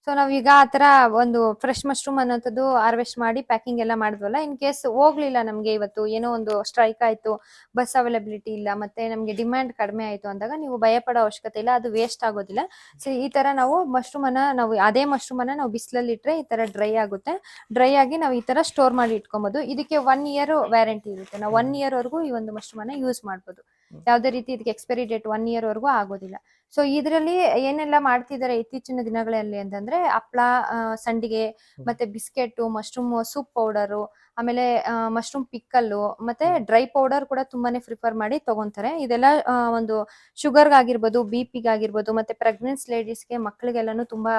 ಸೊ ನಾವೀಗ ಆ ತರ ಒಂದು ಫ್ರೆಶ್ ಮಶ್ರೂಮ್ ಅನ್ನೋಂಥದ್ದು ಹಾರ್ವೆಸ್ಟ್ ಮಾಡಿ ಪ್ಯಾಕಿಂಗ್ ಎಲ್ಲ ಮಾಡಿದ್ವಲ್ಲ ಇನ್ ಕೇಸ್ ಹೋಗ್ಲಿಲ್ಲ ನಮ್ಗೆ ಇವತ್ತು ಏನೋ ಒಂದು ಸ್ಟ್ರೈಕ್ ಆಯ್ತು ಬಸ್ ಅವೈಲಬಿಲಿಟಿ ಇಲ್ಲ ಮತ್ತೆ ನಮ್ಗೆ ಡಿಮ್ಯಾಂಡ್ ಕಡಿಮೆ ಆಯ್ತು ಅಂದಾಗ ನೀವು ಭಯಪಡೋ ಅವಶ್ಯಕತೆ ಇಲ್ಲ ಅದು ವೇಸ್ಟ್ ಆಗೋದಿಲ್ಲ. ಸೊ ಈ ತರ ನಾವು ಮಶ್ರೂಮ್ ಅನ್ನ ನಾವು ಅದೇ ಮಶ್ರೂಮ್ ಅನ್ನ ನಾವು ಬಿಸಿಲಲ್ಲಿ ಇಟ್ರೆ ಈ ತರ ಡ್ರೈ ಆಗುತ್ತೆ. ಡ್ರೈ ಆಗಿ ನಾವು ಈ ತರ ಸ್ಟೋರ್ ಮಾಡಿ ಇಟ್ಕೊಬಹುದು ಇದಕ್ಕೆ ಒನ್ ಇಯರ್ ವ್ಯಾರಂಟಿ ಇರುತ್ತೆ. ನಾವು ಒನ್ ಇಯರ್ ವರೆಗೂ ಈ ಒಂದು ಮಶ್ರೂಮ್ ಅನ್ನ ಯೂಸ್ ಮಾಡಬಹುದು ಯಾವುದೇ ಯಾವ್ದೇ ರೀತಿ ಇದಕ್ಕೆ ಎಕ್ಸ್ಪೈರಿ ಡೇಟ್ ಒನ್ ಇಯರ್ ವರೆಗೂ ಆಗೋದಿಲ್ಲ. ಸೊ ಇದರಲ್ಲಿ ಏನೆಲ್ಲ ಮಾಡ್ತಿದ್ದಾರೆ ಇತ್ತೀಚಿನ ದಿನಗಳಲ್ಲಿ ಅಂತಂದ್ರೆ ಹಪ್ಳ ಸಂಡಿಗೆ ಮತ್ತೆ ಬಿಸ್ಕೆಟ್ ಮಶ್ರೂಮ್ ಸೂಪ್ ಪೌಡರು ಆಮೇಲೆ ಮಶ್ರೂಮ್ ಪಿಕ್ಕಲ್ಲು ಮತ್ತೆ ಡ್ರೈ ಪೌಡರ್ ಕೂಡ ತುಂಬಾನೇ ಪ್ರಿಫರ್ ಮಾಡಿ ತಗೊಂತಾರೆ. ಇದೆಲ್ಲ ಒಂದು ಶುಗರ್ ಶುಗರ್ಗಾಗಿರ್ಬೋದು ಬಿ ಪಿಗಾಗಿರ್ಬೋದು ಮತ್ತೆ ಪ್ರೆಗ್ನೆನ್ಸ್ ಲೇಡೀಸ್ಗೆ ಮಕ್ಕಳಿಗೆಲ್ಲಾನು ತುಂಬಾ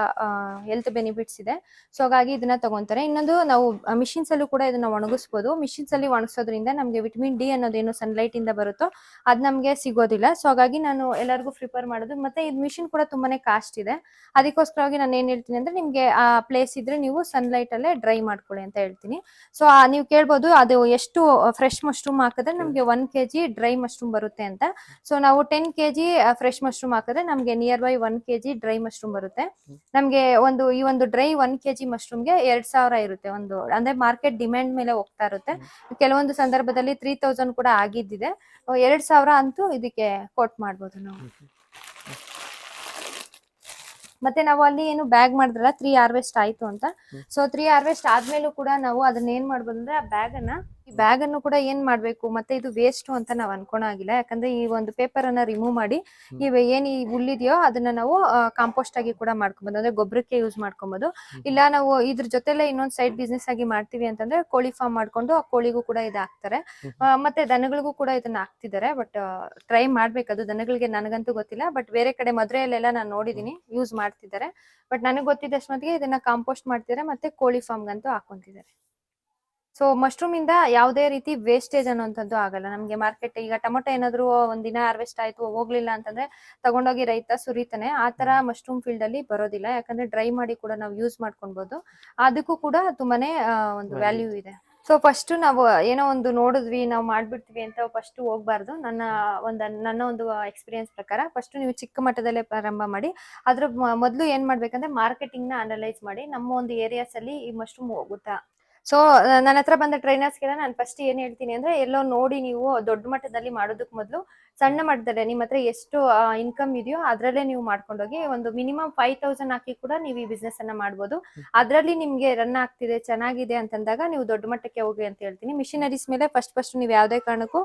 ಹೆಲ್ತ್ ಬೆನಿಫಿಟ್ಸ್ ಇದೆ. ಸೊ ಹಾಗಾಗಿ ಇದನ್ನ ತಗೊಂತಾರೆ. ಇನ್ನೊಂದು ನಾವು ಮಿಷಿನ್ಸ್ ಅಲ್ಲೂ ಕೂಡ ಇದನ್ನ ಒಣಗಿಸ್ಬೋದು. ಮಿಷಿನ್ಸ್ ಅಲ್ಲಿ ಒಣಗಿಸೋದ್ರಿಂದ ನಮಗೆ ವಿಟಮಿನ್ ಡಿ ಅನ್ನೋದೇನು ಸನ್ಲೈಟ್ ಇಂದ ಬರುತ್ತೋ ಅದ್ ನಮ್ಗೆ ಸಿಗೋದಿಲ್ಲ. ಸೊ ಹಾಗಾಗಿ ನಾನು ಎಲ್ಲರಿಗೂ ಪ್ರಿಫರ್ ಮಾಡೋದು. ಮತ್ತೆ ಇದು ಮಿಷಿನ್ ಕೂಡ ತುಂಬಾನೇ ಕಾಸ್ಟ್ ಇದೆ. ಅದಕ್ಕೋಸ್ಕರವಾಗಿ ನಾನು ಏನ್ ಹೇಳ್ತೀನಿ ಅಂದ್ರೆ ನಿಮ್ಗೆ ಆ ಪ್ಲೇಸ್ ಇದ್ರೆ ನೀವು ಸನ್ಲೈಟ್ ಅಲ್ಲೇ ಡ್ರೈ ಮಾಡ್ಕೊಳ್ಳಿ ಅಂತ ಹೇಳ್ತೀನಿ. ಸೊ ನೀವು ಕೇಳ್ಬೋದು ಅದು ಎಷ್ಟು ಫ್ರೆಶ್ ಮಶ್ರೂಮ್ ಹಾಕಿದ್ರೆ ನಮಗೆ one K G dry mushroom ಬರುತ್ತೆ ಅಂತ. ಸೊ ನಾವು ten K G fresh mushroom ಹಾಕಿದ್ರೆ ನಮಗೆ nearby one K G dry mushroom ಬರುತ್ತೆ ನಮಗೆ ಒಂದು ಈ ಒಂದು ಡ್ರೈ ಒನ್ ಕೆ ಜಿ ಮಶ್ರೂಮ್ಗೆ ಎರಡ್ ಸಾವಿರ ಇರುತ್ತೆ ಒಂದು ಅಂದ್ರೆ ಮಾರ್ಕೆಟ್ ಡಿಮ್ಯಾಂಡ್ ಮೇಲೆ ಹೋಗ್ತಾ ಇರುತ್ತೆ. ಕೆಲವೊಂದು ಸಂದರ್ಭದಲ್ಲಿ ತ್ರೀ ತೌಸಂಡ್ ಕೂಡ ಆಗಿದ್ದಿದೆ. ಎರಡು ಸಾವಿರ ಅಂತೂ ಇದಕ್ಕೆ ಕೋಟ್ ಮಾಡ್ಬೋದು ನಾವು. ಮತ್ತೆ ನಾವು ಅಲ್ಲಿ ಏನು ಬ್ಯಾಗ್ ಮಾಡಿದ್ರಲ್ಲ ತ್ರೀ ಹಾರ್ವೆಸ್ಟ್ ಆಯ್ತು ಅಂತ. ಸೊ ತ್ರೀ ಹಾರ್ವೆಸ್ಟ್ ಆದ್ಮೇಲೂ ಕೂಡ ನಾವು ಅದನ್ನ ಏನ್ ಮಾಡ್ಬೋದು ಅಂದ್ರೆ ಆ ಬ್ಯಾಗ್ ಅನ್ನ ಈ ಬ್ಯಾಗ್ ಅನ್ನು ಕೂಡ ಏನ್ ಮಾಡ್ಬೇಕು? ಮತ್ತೆ ಇದು ವೇಸ್ಟ್ ಅಂತ ನಾವು ಅನ್ಕೊಳಾಗಿಲ್ಲ ಯಾಕಂದ್ರೆ ಈ ಒಂದು ಪೇಪರ್ ಅನ್ನ ರಿಮೂವ್ ಮಾಡಿ ಈ ಇವ ಏನ್ ಈ ಹುಲ್ಲಿದೆಯೋ ಅದನ್ನ ನಾವು ಕಾಂಪೋಸ್ಟ್ ಆಗಿ ಕೂಡ ಮಾಡ್ಕೊಬಹುದು ಅಂದ್ರೆ ಗೊಬ್ಬರಕ್ಕೆ ಯೂಸ್ ಮಾಡ್ಕೊಬಹುದು ಇಲ್ಲ ನಾವು ಇದ್ರ ಜೊತೆಲೆ ಇನ್ನೊಂದ್ ಸೈಡ್ ಬಿಸ್ನೆಸ್ ಆಗಿ ಮಾಡ್ತೀವಿ ಅಂತಂದ್ರೆ ಕೋಳಿ ಫಾರ್ಮ್ ಮಾಡ್ಕೊಂಡು ಆ ಕೋಳಿಗೂ ಕೂಡ ಇದು ಹಾಕ್ತಾರೆ. ಮತ್ತೆ ದನಗಳಿಗೂ ಕೂಡ ಇದನ್ನ ಹಾಕ್ತಿದ್ದಾರೆ. ಬಟ್ ಟ್ರೈ ಮಾಡ್ಬೇಕು. ಅದು ದನಗಳಿಗೆ ನನಗಂತೂ ಗೊತ್ತಿಲ್ಲ. ಬಟ್ ಬೇರೆ ಕಡೆ ಮದ್ರೆಯಲ್ಲೆಲ್ಲ ನಾನು ನೋಡಿದೀನಿ. ಯೂಸ್ ಮಾಡ್ತಿದ್ದಾರೆ. ಬಟ್ ನನಗೆ ಗೊತ್ತಿದ್ದಷ್ಟು ಮಟ್ಟಿಗೆ ಇದನ್ನ ಕಾಂಪೋಸ್ಟ್ ಮಾಡ್ತಿದ್ದಾರೆ. ಮತ್ತೆ ಕೋಳಿ ಫಾರ್ಮ್ ಗಂತೂ ಹಾಕೊಂತಿದ್ದಾರೆ. ಸೊ ಮಶ್ರೂಮ್ ಇಂದ ಯಾವುದೇ ರೀತಿ ವೇಸ್ಟೇಜ್ ಅನ್ನೋಂಥದ್ದು ಆಗಲ್ಲ. ನಮ್ಗೆ ಮಾರ್ಕೆಟ್ ಈಗ ಟೊಮೊಟೊ ಏನಾದ್ರು ಒಂದಿನ ಹಾರ್ವೆಸ್ಟ್ ಆಯ್ತು ಹೋಗ್ಲಿಲ್ಲ ಅಂತಂದ್ರೆ ತಗೊಂಡೋಗಿ ರೈತ ಸುರಿತಾನೆ. ಆ ತರ ಮಶ್ರೂಮ್ ಫೀಲ್ಡ್ ಅಲ್ಲಿ ಬರೋದಿಲ್ಲ. ಯಾಕಂದ್ರೆ ಡ್ರೈ ಮಾಡಿ ಕೂಡ ನಾವು ಯೂಸ್ ಮಾಡ್ಕೊಬಹುದು ಅದಕ್ಕೂ ಕೂಡ ತುಂಬಾನೇ ಒಂದು ವ್ಯಾಲ್ಯೂ ಇದೆ. ಸೊ ಫಸ್ಟ್ ನಾವು ಏನೋ ಒಂದು ನೋಡಿದ್ವಿ ನಾವು ಮಾಡ್ಬಿಡ್ತೀವಿ ಅಂತ ಫಸ್ಟ್ ಹೋಗ್ಬಾರ್ದು. ನನ್ನ ಒಂದು ನನ್ನ ಒಂದು ಎಕ್ಸ್ಪೀರಿಯನ್ಸ್ ಪ್ರಕಾರ ಫಸ್ಟ್ ನೀವು ಚಿಕ್ಕ ಮಟ್ಟದಲ್ಲೇ ಪ್ರಾರಂಭ ಮಾಡಿ ಅದ್ರ ಮೊದಲು ಮೊದ್ಲು ಏನ್ ಮಾಡ್ಬೇಕಂದ್ರೆ ಮಾರ್ಕೆಟಿಂಗ್ನ ಅನಲೈಸ್ ಮಾಡಿ ನಮ್ಮ ಒಂದು ಏರಿಯಾಸ್ ಅಲ್ಲಿ ಈ ಮಶ್ರೂಮ್ ಹೋಗುತ್ತಾ? ಸೊ ನನ್ನ ಹತ್ರ ಬಂದ ಟ್ರೈನರ್ಸ್ಗೆಲ್ಲ ನಾನು ಫಸ್ಟ್ ಏನ್ ಹೇಳ್ತೀನಿ ಅಂದ್ರೆ ಎಲ್ಲೋ ನೋಡಿ ನೀವು ದೊಡ್ಡ ಮಟ್ಟದಲ್ಲಿ ಮಾಡೋದಕ್ ಮೊದಲು ಸಣ್ಣ ಮಟ್ಟದಲ್ಲೇ ನಿಮ್ಮ ಹತ್ರ ಎಷ್ಟು ಇನ್ಕಮ್ ಇದೆಯೋ ಅದ್ರಲ್ಲೇ ನೀವು ಮಾಡ್ಕೊಂಡೋಗಿ ಒಂದು ಮಿನಿಮಮ್ ಫೈವ್ ತೌಸಂಡ್ ಹಾಕಿ ಕೂಡ ನೀವು ಈ ಬಿಸ್ನೆಸ್ ಅನ್ನ ಮಾಡ್ಬೋದು. ಅದ್ರಲ್ಲಿ ನಿಮ್ಗೆ ರನ್ ಆಗ್ತಿದೆ, ಚೆನ್ನಾಗಿದೆ ಅಂತಂದಾಗ ನೀವು ದೊಡ್ಡ ಮಟ್ಟಕ್ಕೆ ಹೋಗಿ ಅಂತ ಹೇಳ್ತೀನಿ. ಮಿಷಿನರೀಸ್ ಮೇಲೆ ಫಸ್ಟ್ ಫಸ್ಟ್ ನೀವು ಯಾವುದೇ ಕಾರಣಕ್ಕೂ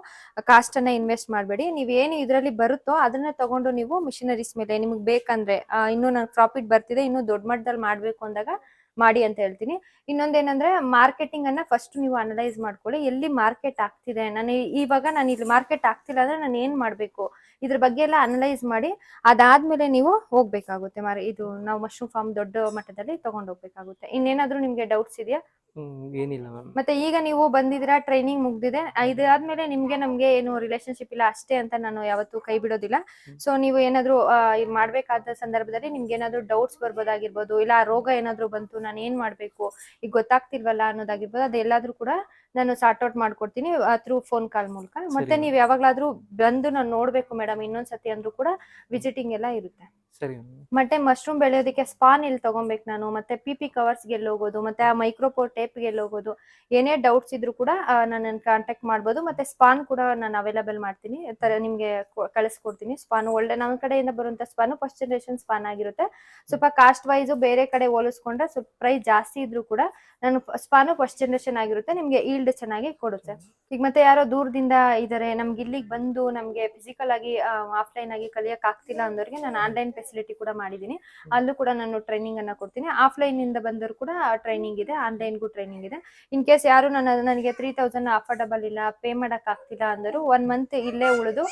ಕಾಸ್ಟ್ ಅನ್ನ ಇನ್ವೆಸ್ಟ್ ಮಾಡಬೇಡಿ. ನೀವು ಏನು ಇದರಲ್ಲಿ ಬರುತ್ತೋ ಅದನ್ನ ತಗೊಂಡು ನೀವು ಮಿಷಿನರೀಸ್ ಮೇಲೆ ನಿಮ್ಗೆ ಬೇಕಂದ್ರೆ ಇನ್ನೂ ನಂಗೆ ಪ್ರಾಫಿಟ್ ಬರ್ತಿದೆ, ಇನ್ನೂ ದೊಡ್ಡ ಮಟ್ಟದಲ್ಲಿ ಮಾಡಬೇಕು ಅಂದಾಗ ಮಾಡಿ ಅಂತ ಹೇಳ್ತೀನಿ. ಇನ್ನೊಂದೇನಂದ್ರೆ ಮಾರ್ಕೆಟಿಂಗ್ ಅನ್ನ ಫಸ್ಟ್ ನೀವು ಅನಲೈಸ್ ಮಾಡ್ಕೊಳ್ಳಿ, ಎಲ್ಲಿ ಮಾರ್ಕೆಟ್ ಆಗ್ತಿದೆ? ನಾನು ಇವಾಗ ನಾನು ಇಲ್ಲಿ ಮಾರ್ಕೆಟ್ ಆಗ್ತಿಲ್ಲ ಅಂದ್ರೆ ನಾನು ಏನ್ ಮಾಡ್ಬೇಕು? ಇದ್ರ ಬಗ್ಗೆ ಎಲ್ಲ ಅನಲೈಸ್ ಮಾಡಿ, ಅದಾದ್ಮೇಲೆ ನೀವು ಹೋಗ್ಬೇಕಾಗುತ್ತೆ ಮಾರ ಇದು ನಾವು ಮಶ್ರೂಮ್ ಫಾರ್ಮ್ ದೊಡ್ಡ ಮಟ್ಟದಲ್ಲಿ ತಗೊಂಡ್ ಹೋಗ್ಬೇಕಾಗುತ್ತೆ. ಇನ್ನೇನಾದ್ರೂ ನಿಮ್ಗೆ ಡೌಟ್ಸ್ ಇದೆಯಾ? ಹ್ಮ್, ಏನಿಲ್ಲ ಮ್ಯಾಮ್ ಮತ್ತೆ ಈಗ ನೀವು ಬಂದಿದ್ರ ಟ್ರೈನಿಂಗ್ ಮುಗ್ದಿದೆ. ಇದಾದ್ಮೇಲೆ ನಿಮ್ಗೆ ನಮ್ಗೆ ಏನು ರಿಲೇಶನ್ಶಿಪ್ ಇಲ್ಲ ಅಷ್ಟೇ ಅಂತ ನಾನು ಯಾವತ್ತೂ ಕೈ ಬಿಡೋದಿಲ್ಲ. ಸೊ ನೀವು ಏನಾದ್ರು ಆ, ಇದ್ ಮಾಡ್ಬೇಕಾದ ಸಂದರ್ಭದಲ್ಲಿ ನಿಮ್ಗೆ ಏನಾದ್ರು ಡೌಟ್ಸ್ ಬರ್ಬೋದಾಗಿರ್ಬೋದು ಇಲ್ಲ ಆ ರೋಗ ಏನಾದ್ರು ಬಂತು ನಾನು ಏನ್ ಮಾಡ್ಬೇಕು ಈಗ ಗೊತ್ತಾಗ್ತಿಲ್ವಲ್ಲ ಅನ್ನೋದಾಗಿರ್ಬೋದು ಅದೆಲ್ಲಾದ್ರೂ ಕೂಡ ನಾನು ಸಾರ್ಟ್ ಔಟ್ ಮಾಡ್ಕೊಡ್ತೀನಿ ಥ್ರೂ ಫೋನ್ ಕಾಲ್ ಮೂಲಕ. ಮತ್ತೆ ನೀವ್ ನೀವು ಯಾವಾಗ್ಲಾದ್ರೂ ಬಂದು ನಾನು ನೋಡ್ಬೇಕು ಮೇಡಮ್ ಇನ್ನೊಂದ್ಸತಿ ಅಂದ್ರೂ ಕೂಡ ವಿಸಿಟಿಂಗ್ ಎಲ್ಲ ಇರುತ್ತೆ. ಸರಿ ಮ್ಯಾಮ್ ಮತ್ತೆ ಮಶ್ರೂಮ್ ಬೆಳೆಯೋದಕ್ಕೆ ಸ್ಪಾನ್ ಎಲ್ಲಿ ತಗೊಬೇಕು ನಾನು ಮತ್ತೆ ಪಿ ಪಿ ಕವರ್ಸ್ ಹೋಗೋದು ಮತ್ತೆ ಆ ಮೈಕ್ರೋಪೋರ್ ಟೇಪ್ ಗೆಲ್ಲಿ ಹೋಗೋದು ಏನೇ ಡೌಟ್ಸ್ ಇದ್ರು ಕೂಡ ನನ್ನ ಕಾಂಟ್ಯಾಕ್ಟ್ ಮಾಡ್ಬೋದು. ಮತ್ತೆ ಸ್ಪಾನ್ ಕೂಡ ನಾನು ಅವೈಲಬಲ್ ಮಾಡ್ತೀನಿ. ತರ ನಿಮ್ಗೆ ಕಳಿಸ್ಕೊಡ್ತೀನಿ ಸ್ಪಾನ್ ಒಳ್ಳೆ ನನ್ನ ಕಡೆಯಿಂದ ಬರುವಂತ ಸ್ಪಾನ್ ಫಸ್ಟ್ ಜನರೇಷನ್ ಸ್ಪಾನ್ ಆಗಿರುತ್ತೆ. ಸ್ವಲ್ಪ ಕಾಸ್ಟ್ ವೈಸ್ ಬೇರೆ ಕಡೆ ಹೋಲಿಸ್ಕೊಂಡ್ರೆ ಸ್ವಲ್ಪ ಪ್ರೈಸ್ ಜಾಸ್ತಿ ಇದ್ರು ಕೂಡ ನಾನು ಸ್ಪಾನು ಫಸ್ಟ್ ಜನರೇಷನ್ ಆಗಿರುತ್ತೆ. ನಿಮ್ಗೆ ಈಲ್ಡ್ ಚೆನ್ನಾಗಿ ಕೊಡುತ್ತೆ. ಈಗ ಮತ್ತೆ ಯಾರೋ ದೂರದಿಂದ ಇದಾರೆ. ನಮ್ಗೆ ಇಲ್ಲಿಗೆ ಬಂದು ನಮ್ಗೆ ಫಿಸಿಕಲ್ ಆಗಿ ಆಫ್ಲೈನ್ ಆಗಿ ಕಲಿಯಕ್ ಆಗ್ತಿಲ್ಲ ಅಂದವ್ರಿಗೆ ನಾನು ಆನ್ಲೈನ್ ಫೆಸಿಲಿಟಿ ಕೂಡ ಮಾಡಿದೀನಿ ಅಲ್ಲೂ ಕೂಡ ನಾನು ಟ್ರೈನಿಂಗ್ ಅನ್ನ ಕೊಡ್ತೀನಿ. ಆಫ್ಲೈನ್ ಇಂದ ಬಂದವರು ಕೂಡ ಟ್ರೈನಿಂಗ್ ಇದೆ. ಆನ್ಲೈನ್ಗೂ ಟ್ರೈನಿಂಗ್ ಇದೆ. ಇನ್ ಕೇಸ್ ಯಾರು ನನ್ನ ನನಗೆ ತ್ರೀ ತೌಸಂಡ್ ಅಫೋರ್ಡಬಲ್ ಇಲ್ಲ ಪೇ ಮಾಡಕ್ ಆಗ್ತಿಲ್ಲ ಅಂದರು ಒನ್ ಮಂತ್ ಇಲ್ಲೇ ಉಳಿದು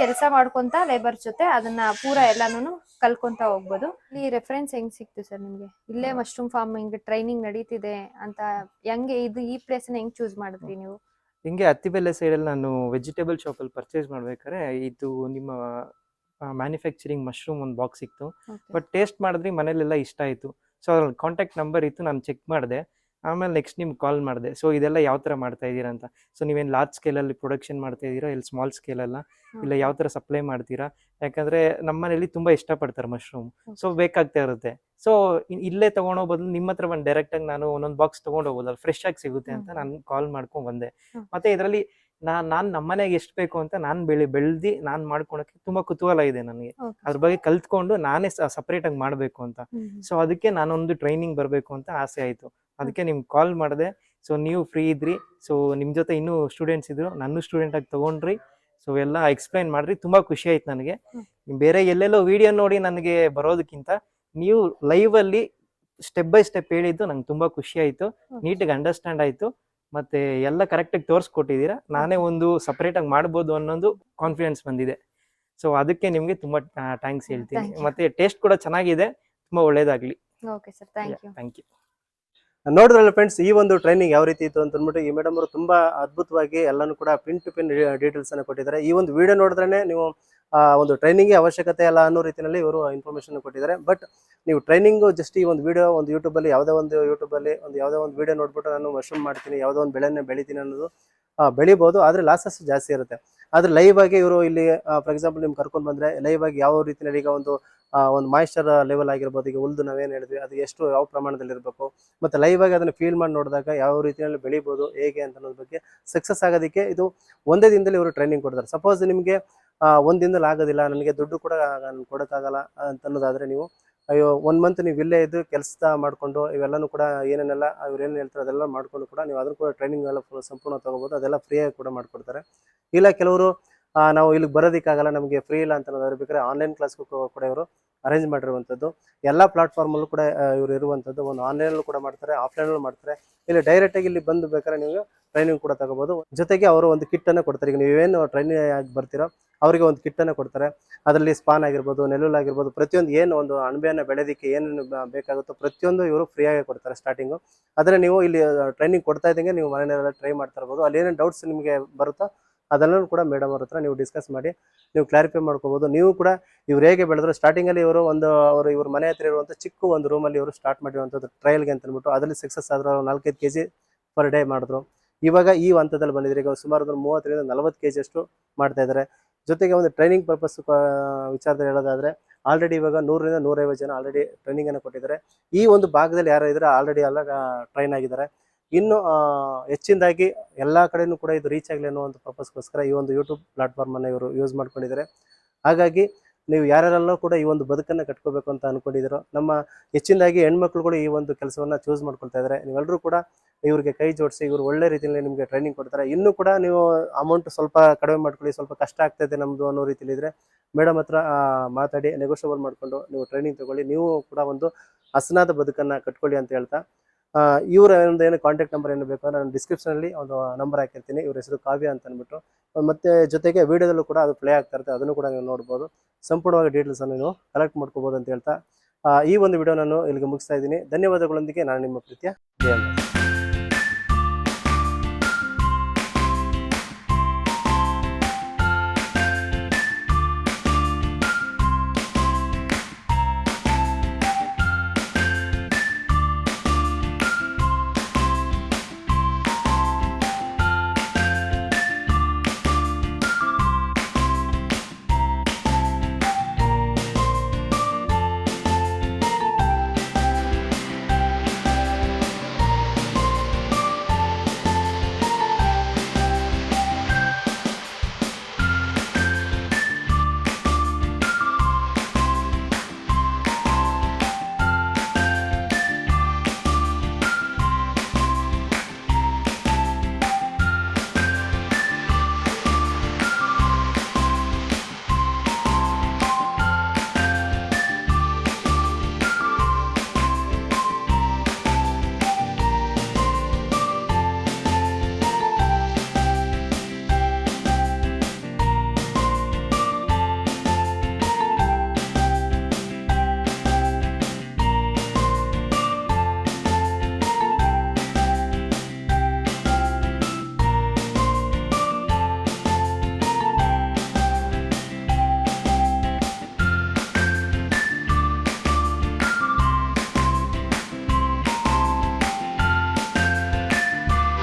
ಕೆಲಸ ಮಾಡ್ಕೊಂತ ಲೇಬರ್ ಜೊತೆ ಅದನ್ನ ಪೂರಾ ಎಲ್ಲಾನು ಕಲ್ಕೊಂತ ಹೋಗ್ಬೋದು. ಇಲ್ಲಿ ರೆಫರೆನ್ಸ್ ಹೆಂಗ್ ಸಿಕ್ತು ಸರ್ ನಿಮ್ಗೆ? ಇಲ್ಲೇ ಮಶ್ರೂಮ್ ಫಾರ್ಮ್ ಹಿಂಗೆ ಟ್ರೈನಿಂಗ್ ನಡೀತಿದೆ ಅಂತ ಹೆಂಗೆ ಇದು ಈ ಪ್ಲೇಸ್ ಹೆಂಗ್ ಚೂಸ್ ಮಾಡಿದ್ರಿ ನೀವು? ಹಿಂಗೆ ಹತ್ತಿಬೆಲೆ ಸೈಡಲ್ಲಿ ನಾನು ವೆಜಿಟೇಬಲ್ ಶಾಪಲ್ಲಿ ಪರ್ಚೇಸ್ ಮಾಡ್ಬೇಕಾದ್ರೆ ಇದು ನಿಮ್ಮ ಮ್ಯಾನುಫ್ಯಾಕ್ಚರಿಂಗ್ ಮಶ್ರೂಮ್ ಒಂದು ಬಾಕ್ಸ್ ಸಿಕ್ತು. ಬಟ್ ಟೇಸ್ಟ್ ಮಾಡಿದ್ರಿ ಮನೇಲೆಲ್ಲ ಇಷ್ಟ ಆಯಿತು. ಸೊ ಅದ್ರಲ್ಲಿ ಕಾಂಟ್ಯಾಕ್ಟ್ ನಂಬರ್ ಇತ್ತು ನಾನು ಚೆಕ್ ಮಾಡಿದೆ. ಆಮೇಲೆ ನೆಕ್ಸ್ಟ್ ನಿಮ್ಗೆ ಕಾಲ್ ಮಾಡಿದೆ. ಸೊ ಇದೆಲ್ಲ ಯಾವ ಥರ ಮಾಡ್ತಾ ಇದ್ದೀರಾ ಅಂತ. ಸೊ ನೀವೇನು ಲಾರ್ಜ್ ಸ್ಕೇಲಲ್ಲಿ ಪ್ರೊಡಕ್ಷನ್ ಮಾಡ್ತಾ ಇದ್ದೀರಾ ಇಲ್ಲಿ ಸ್ಮಾಲ್ ಸ್ಕೇಲಲ್ಲ ಇಲ್ಲ ಯಾವ ಥರ ಸಪ್ಲೈ ಮಾಡ್ತೀರಾ? ಯಾಕಂದರೆ ನಮ್ಮನೇಲಿ ತುಂಬ ಇಷ್ಟಪಡ್ತಾರೆ ಮಶ್ರೂಮ್ ಸೊ ಬೇಕಾಗ್ತಾ ಇರುತ್ತೆ. ಸೊ ಇಲ್ಲೇ ತೊಗೊಳೋ ಬದಲು ನಿಮ್ಮ ಹತ್ರ ಬಂದು ಡೈರೆಕ್ಟಾಗಿ ನಾನು ಒಂದೊಂದು ಬಾಕ್ಸ್ ತೊಗೊಂಡು ಹೋಗೋದಲ್ಲ ಫ್ರೆಶ್ ಆಗಿ ಸಿಗುತ್ತೆ ಅಂತ ನಾನು ಕಾಲ್ ಮಾಡ್ಕೊಂಡು ಬಂದೆ. ಮತ್ತೆ ಇದರಲ್ಲಿ ನಾನು ನಾನು ನಮ್ಮನೆಗೆ ಎಷ್ಟು ಬೇಕು ಅಂತ ನಾನು ಬೆಳಿ ಬೆಳ್ದಿ ನಾನು ಮಾಡ್ಕೊಳಕ್ಕೆ ತುಂಬಾ ಕುತೂಹಲ ಇದೆ ನನಗೆ. ಅದ್ರ ಬಗ್ಗೆ ಕಲ್ತ್ಕೊಂಡು ನಾನೇ ಸಪ್ರೇಟಾಗಿ ಮಾಡಬೇಕು ಅಂತ. ಸೊ ಅದಕ್ಕೆ ನಾನೊಂದು ಟ್ರೈನಿಂಗ್ ಬರಬೇಕು ಅಂತ ಆಸೆ ಆಯಿತು. ಅದಕ್ಕೆ ನಿಮ್ಗೆ ಕಾಲ್ ಮಾಡಿದೆ. ಸೊ ನೀವು ಫ್ರೀ ಇದ್ರಿ. ಸೊ ನಿಮ್ಮ ಜೊತೆ ಇನ್ನೂ ಸ್ಟೂಡೆಂಟ್ಸ್ ಇದ್ರು. ನನ್ನ ಸ್ಟೂಡೆಂಟಾಗಿ ತಗೊಂಡ್ರಿ. ಸೊ ಎಲ್ಲ ಎಕ್ಸ್ಪ್ಲೈನ್ ಮಾಡ್ರಿ. ತುಂಬಾ ಖುಷಿ ಆಯ್ತು ನನಗೆ. ಬೇರೆ ಎಲ್ಲೆಲ್ಲೋ ವಿಡಿಯೋ ನೋಡಿ ನನಗೆ ಬರೋದಕ್ಕಿಂತ ನೀವು ಲೈವಲ್ಲಿ ಸ್ಟೆಪ್ ಬೈ ಸ್ಟೆಪ್ ಹೇಳಿದ್ದು ನಂಗೆ ತುಂಬಾ ಖುಷಿ ಆಯಿತು. ನೀಟಾಗಿ ಅಂಡರ್ಸ್ಟ್ಯಾಂಡ್ ಆಯಿತು. ಮತ್ತೆ ಎಲ್ಲ ಕರೆಕ್ಟಾಗಿ ತೋರಿಸ್ಕೊಟ್ಟಿದ್ದೀರಾ? ನಾನೇ ಒಂದು ಸಪ್ರೇಟಾಗಿ ಮಾಡ್ಬೋದು ಅನ್ನೋದು ಕಾನ್ಫಿಡೆನ್ಸ್ ಬಂದಿದೆ. ಸೊ ಅದಕ್ಕೆ ನಿಮಗೆ ತುಂಬಾ ಥ್ಯಾಂಕ್ಸ್ ಹೇಳ್ತೀನಿ. ಮತ್ತೆ ಟೇಸ್ಟ್ ಕೂಡ ಚೆನ್ನಾಗಿದೆ. ತುಂಬಾ ಒಳ್ಳೇದಾಗ್ಲಿ. Okay sir thank you thank you ನೋಡಿದ್ರಲ್ಲ ಫ್ರೆಂಡ್ಸ್ ಈ ಒಂದು ಟ್ರೈನಿಂಗ್ ಯಾವ ರೀತಿ ಇತ್ತು ಅಂತ ಅಂದ್ಬಿಟ್ಟು ಈ ಮೇಡಮ್ ಅವರು ತುಂಬಾ ಅದ್ಭುತವಾಗಿ ಎಲ್ಲಾನು ಕೂಡ ಪಿನ್ ಟು ಪಿನ್ ಡೀಟೇಲ್ಸ್ ಅನ್ನು ಕೊಟ್ಟಿದ್ದಾರೆ. ಈ ಒಂದು ವಿಡಿಯೋ ನೋಡಿದ್ರೆ ನೀವು ಒಂದು ಟ್ರೈನಿಂಗ್ ಅವಶ್ಯಕತೆ ಇಲ್ಲ ಅನ್ನೋ ರೀತಿಯಲ್ಲಿ ಇವರು ಇನ್ಫಾರ್ಮೇಶನ್ ಕೊಟ್ಟಿದ್ದಾರೆ. ಬಟ್ ನೀವು ಟ್ರೈನಿಂಗ್ ಜಸ್ಟ್ ಈ ಒಂದು ವಿಡಿಯೋ ಒಂದು ಯೂಟ್ಯೂಬಲ್ಲಿ ಯಾವುದೋ ಒಂದು ಯೂಟ್ಯೂಬಲ್ಲಿ ಒಂದು ಯಾವುದೋ ಒಂದು ವಿಡಿಯೋ ನೋಡ್ಬಿಟ್ಟು ನಾನು ಮಶ್ರೂಮ್ ಮಾಡ್ತೀನಿ ಯಾವುದೋ ಒಂದು ಬೆಳೆನ ಬೆಳಿತೀನಿ ಅನ್ನೋದು ಆ, ಬೆಳಿಬೋದು ಆದರೆ ಲಾಸಸ್ ಜಾಸ್ತಿ ಇರುತ್ತೆ. ಆದ್ರೆ ಲೈವ್ ಆಗಿ ಇವರು ಇಲ್ಲಿ ಫಾರ್ ಎಕ್ಸಾಂಪಲ್ ನಿಮ್ಗೆ ಕರ್ಕೊಂಡು ಬಂದ್ರೆ ಲೈವ್ ಆಗಿ ಯಾವ ರೀತಿಯಲ್ಲಿ ಈಗ ಒಂದು ಆ, ಒಂದು ಮಾಯಿಶ್ಚರ್ ಲೆವೆಲ್ ಆಗಿರ್ಬೋದು ಈಗ ಉಲ್ದು ನಾವೇನು ಹೇಳಿದ್ವಿ ಅದು ಎಷ್ಟು ಯಾವ ಪ್ರಮಾಣದಲ್ಲಿ ಇರಬೇಕು ಮತ್ತೆ ಲೈವ್ ಆಗಿ ಅದನ್ನ ಫೀಲ್ ಮಾಡಿ ನೋಡಿದಾಗ ಯಾವ ರೀತಿಯಲ್ಲಿ ಬೆಳಿಬೋದು ಹೇಗೆ ಅಂತ ಅನ್ನೋದ್ರ ಬಗ್ಗೆ ಸಕ್ಸಸ್ ಆಗೋದಕ್ಕೆ ಇದು ಒಂದೇ ದಿನದಲ್ಲಿ ಇವರು ಟ್ರೈನಿಂಗ್ ಕೊಡ್ತಾರೆ. ಸಪೋಸ್ ನಿಮಗೆ ಒಂದ್ ದಿನದಲ್ಲಿ ಆಗೋದಿಲ್ಲ. ನನಗೆ ದುಡ್ಡು ಕೂಡ ನಾನು ಕೊಡೋಕ್ಕಾಗಲ್ಲ ಅಂತ ನೀವು, ಅಯ್ಯೋ ಒನ್ ಮಂತ್ ನೀವು ಇಲ್ಲೇ ಇದ್ದು ಕೆಲಸ ಮಾಡಿಕೊಂಡು ಇವೆಲ್ಲನೂ ಕೂಡ ಏನೇನೆಲ್ಲ ಅವ್ರು ಏನು ಹೇಳ್ತಾರೆ ಅದೆಲ್ಲ ಮಾಡಿಕೊಂಡು ಕೂಡ ನೀವು ಅದನ್ನು ಕೂಡ ಟ್ರೈನಿಂಗ್ ಎಲ್ಲ ಸಂಪೂರ್ಣ ತಗೋಬೋದು. ಅದೆಲ್ಲ ಫ್ರೀಯಾಗಿ ಕೂಡ ಮಾಡಿಕೊಡ್ತಾರೆ. ಇಲ್ಲ ಕೆಲವರು ನಾವು ಇಲ್ಲಿಗೆ ಬರೋದಕ್ಕಾಗಲ್ಲ, ನಮಗೆ ಫ್ರೀ ಇಲ್ಲ ಅಂತ ಅನ್ನೋದಾದ್ರೆ ಬೇಕಾದ್ರೆ ಆನ್ಲೈನ್ ಕ್ಲಾಸ್ಗೂ ಕೂಡ ಇವರು ಅರೇಂಜ್ ಮಾಡಿರುವಂಥದ್ದು. ಎಲ್ಲ ಪ್ಲಾಟ್ಫಾರ್ಮಲ್ಲೂ ಕೂಡ ಇವರು ಇರುವಂಥದ್ದು. ಒಂದು ಆನ್ಲೈನಲ್ಲೂ ಕೂಡ ಮಾಡ್ತಾರೆ ಆಫ್ಲೈನಲ್ಲೂ ಮಾಡ್ತಾರೆ. ಇಲ್ಲಿ ಡೈರೆಕ್ಟಾಗಿ ಇಲ್ಲಿ ಬಂದು ಬೇಕಾದ್ರೆ ನೀವು ಟ್ರೈನಿಂಗ್ ಕೂಡ ತಗೋಬೋದು. ಜೊತೆಗೆ ಅವರು ಒಂದು ಕಿಟ್ಟನ್ನು ಕೊಡ್ತಾರೆ. ಈಗ ನೀವೇನು ಟ್ರೈನಿಂಗ್ ಆಗಿ ಬರ್ತೀರೋ ಅವರಿಗೆ ಒಂದು ಕಿಟ್ಟನ್ನು ಕೊಡ್ತಾರೆ. ಅದರಲ್ಲಿ ಸ್ಪಾನ್ ಆಗಿರ್ಬೋದು, ನೆಲ್ಲುಲ್ ಆಗಿರ್ಬೋದು, ಪ್ರತಿಯೊಂದು ಏನು ಒಂದು ಅಣಬೆಯನ್ನು ಬೆಳೆಯೋದಕ್ಕೆ ಏನೇನು ಬೇಕಾಗುತ್ತೋ ಪ್ರತಿಯೊಂದು ಇವರು ಫ್ರೀಯಾಗಿ ಕೊಡ್ತಾರೆ ಸ್ಟಾರ್ಟಿಂಗು ಆದರೆ ನೀವು ಇಲ್ಲಿ ಟ್ರೈನಿಂಗ್ ಕೊಡ್ತಾ ಇದ್ದಂಗೆ ನೀವು ಮನೆಯಲ್ಲೆಲ್ಲ ಟ್ರೈ ಮಾಡ್ತಾ ಇರ್ಬೋದು. ಅಲ್ಲಿ ಏನೇನು ಡೌಟ್ಸ್ ನಿಮಗೆ ಬರುತ್ತೋ ಅದೆಲ್ಲನೂ ಕೂಡ ಮೇಡಮ್ ಅವ್ರ ಹತ್ರ ನೀವು ಡಿಸ್ಕಸ್ ಮಾಡಿ, ನೀವು ಕ್ಲಾರಿಫೈ ಮಾಡ್ಕೋಬೋದು. ನೀವು ಕೂಡ ಇವ್ರು ಹೇಗೆ ಬೆಳೆದ್ರು ಸ್ಟಾರ್ಟಿಂಗಲ್ಲಿ ಇವರು ಒಂದು, ಅವರು ಇವ್ರ ಮನೆ ಹತ್ರ ಇರುವಂಥ ಚಿಕ್ಕ ಒಂದು ರೂಮಲ್ಲಿ ಇವರು ಸ್ಟಾರ್ಟ್ ಮಾಡಿರುವಂಥದ್ದು ಟ್ರಯಲ್ಗೆ ಅಂತ ಅಂದ್ಬಿಟ್ಟು ಅದರಲ್ಲಿ ಸಕ್ಸಸ್ ಆದ್ರೆ ಅವ್ರು ನಾಲ್ಕೈದು ಕೆ ಜಿ ಪರ್ ಡೇ ಮಾಡಿದ್ರು. ಇವಾಗ ಈ ಹಂತದಲ್ಲಿ ಬಂದಿದ್ರೆ ಈಗ ಸುಮಾರು ಒಂದು ಮೂವತ್ತರಿಂದ ನಲವತ್ತು ಕೆ ಅಷ್ಟು ಮಾಡ್ತಾ ಇದ್ದಾರೆ ಜೊತೆಗೆ ಒಂದು ಟ್ರೈನಿಂಗ್ ಪರ್ಪಸ್ ವಿಚಾರದಲ್ಲಿ ಹೇಳೋದಾದ್ರೆ ಆಲ್ರೆಡಿ ಇವಾಗ ನೂರರಿಂದ ನೂರೈವತ್ತು ಜನ ಆಲ್ರೆಡಿ ಟ್ರೈನಿಂಗ್ ಅನ್ನು ಕೊಟ್ಟಿದ್ದಾರೆ ಈ ಒಂದು ಭಾಗದಲ್ಲಿ ಯಾರು ಆಲ್ರೆಡಿ ಎಲ್ಲ ಟ್ರೈನ್ ಆಗಿದ್ದಾರೆ ಇನ್ನು ಹೆಚ್ಚಿನದಾಗಿ ಎಲ್ಲ ಕಡೆನೂ ಕೂಡ ಇದು ರೀಚ್ ಆಗಲಿ ಅನ್ನೋ ಒಂದು ಪರ್ಪಸ್ಗೋಸ್ಕರ ಈ ಒಂದು ಯೂಟ್ಯೂಬ್ ಪ್ಲಾಟ್ಫಾರ್ಮನ್ನು ಇವರು ಯೂಸ್ ಮಾಡ್ಕೊಂಡಿದ್ದಾರೆ. ಹಾಗಾಗಿ ನೀವು ಯಾರ್ಯಾರೆಲ್ಲೋ ಕೂಡ ಈ ಒಂದು ಬದುಕನ್ನು ಕಟ್ಕೋಬೇಕು ಅಂತ ಅಂದ್ಕೊಂಡಿದ್ರು ನಮ್ಮ ಹೆಚ್ಚಿನದಾಗಿ ಕೂಡ ಈ ಒಂದು ಕೆಲಸವನ್ನು ಚೂಸ್ ಮಾಡ್ಕೊಳ್ತಾ ಇದ್ದಾರೆ. ನೀವೆಲ್ಲರೂ ಕೂಡ ಇವ್ರಿಗೆ ಕೈ ಜೋಡಿಸಿ, ಇವರು ಒಳ್ಳೆ ರೀತಿಯಲ್ಲಿ ನಿಮಗೆ ಟ್ರೈನಿಂಗ್ ಕೊಡ್ತಾರೆ. ಇನ್ನೂ ಕೂಡ ನೀವು ಅಮೌಂಟ್ ಸ್ವಲ್ಪ ಕಡಿಮೆ ಮಾಡ್ಕೊಳ್ಳಿ, ಸ್ವಲ್ಪ ಕಷ್ಟ ಆಗ್ತೈತೆ ನಮ್ಮದು ಅನ್ನೋ ರೀತಿಯಲ್ಲಿ ಇದ್ದರೆ ಮೇಡಮ್ ಹತ್ರ ಮಾತಾಡಿ ನೆಗೋಷಿಯಬಲ್ ಮಾಡಿಕೊಂಡು ನೀವು ಟ್ರೈನಿಂಗ್ ತಗೊಳ್ಳಿ, ನೀವು ಕೂಡ ಒಂದು ಹಸನಾದ ಬದುಕನ್ನು ಕಟ್ಕೊಳ್ಳಿ ಅಂತ ಹೇಳ್ತಾ ಇವರ ಒಂದು ಏನು ಕಾಂಟ್ಯಾಕ್ಟ್ ನಂಬರ್ ಏನು ಬೇಕು ನಾನು ಡಿಸ್ಕ್ರಿಪ್ಷನಲ್ಲಿ ಒಂದು ನಂಬರ್ ಹಾಕಿರ್ತೀನಿ. ಇವ್ರ ಹೆಸರು ಕಾವ್ಯ ಅಂತ ಅಂದ್ಬಿಟ್ಟು. ಮತ್ತೆ ಜೊತೆಗೆ ವಿಡಿಯೋದಲ್ಲೂ ಕೂಡ ಅದು ಪ್ಲೇ ಆಗ್ತಾ ಇರುತ್ತೆ. ಅದನ್ನು ಕೂಡ ನೀವು ನೋಡ್ಬೋದು. ಸಂಪೂರ್ಣವಾಗಿ ಡೀಟೇಲ್ಸ್ ಅನ್ನು ನೀವು ಕಲೆಕ್ಟ್ ಮಾಡ್ಕೋಬಹುದು ಅಂತ ಹೇಳ್ತಾ. ಈ ಒಂದು ವಿಡಿಯೋ ನಾನು ಇಲ್ಲಿಗೆ ಮುಗಿಸ್ತಾ ಇದ್ದೀನಿ. ಧನ್ಯವಾದಗಳೊಂದಿಗೆ ನಾನು ನಿಮ್ಮ ಪ್ರೀತಿಯ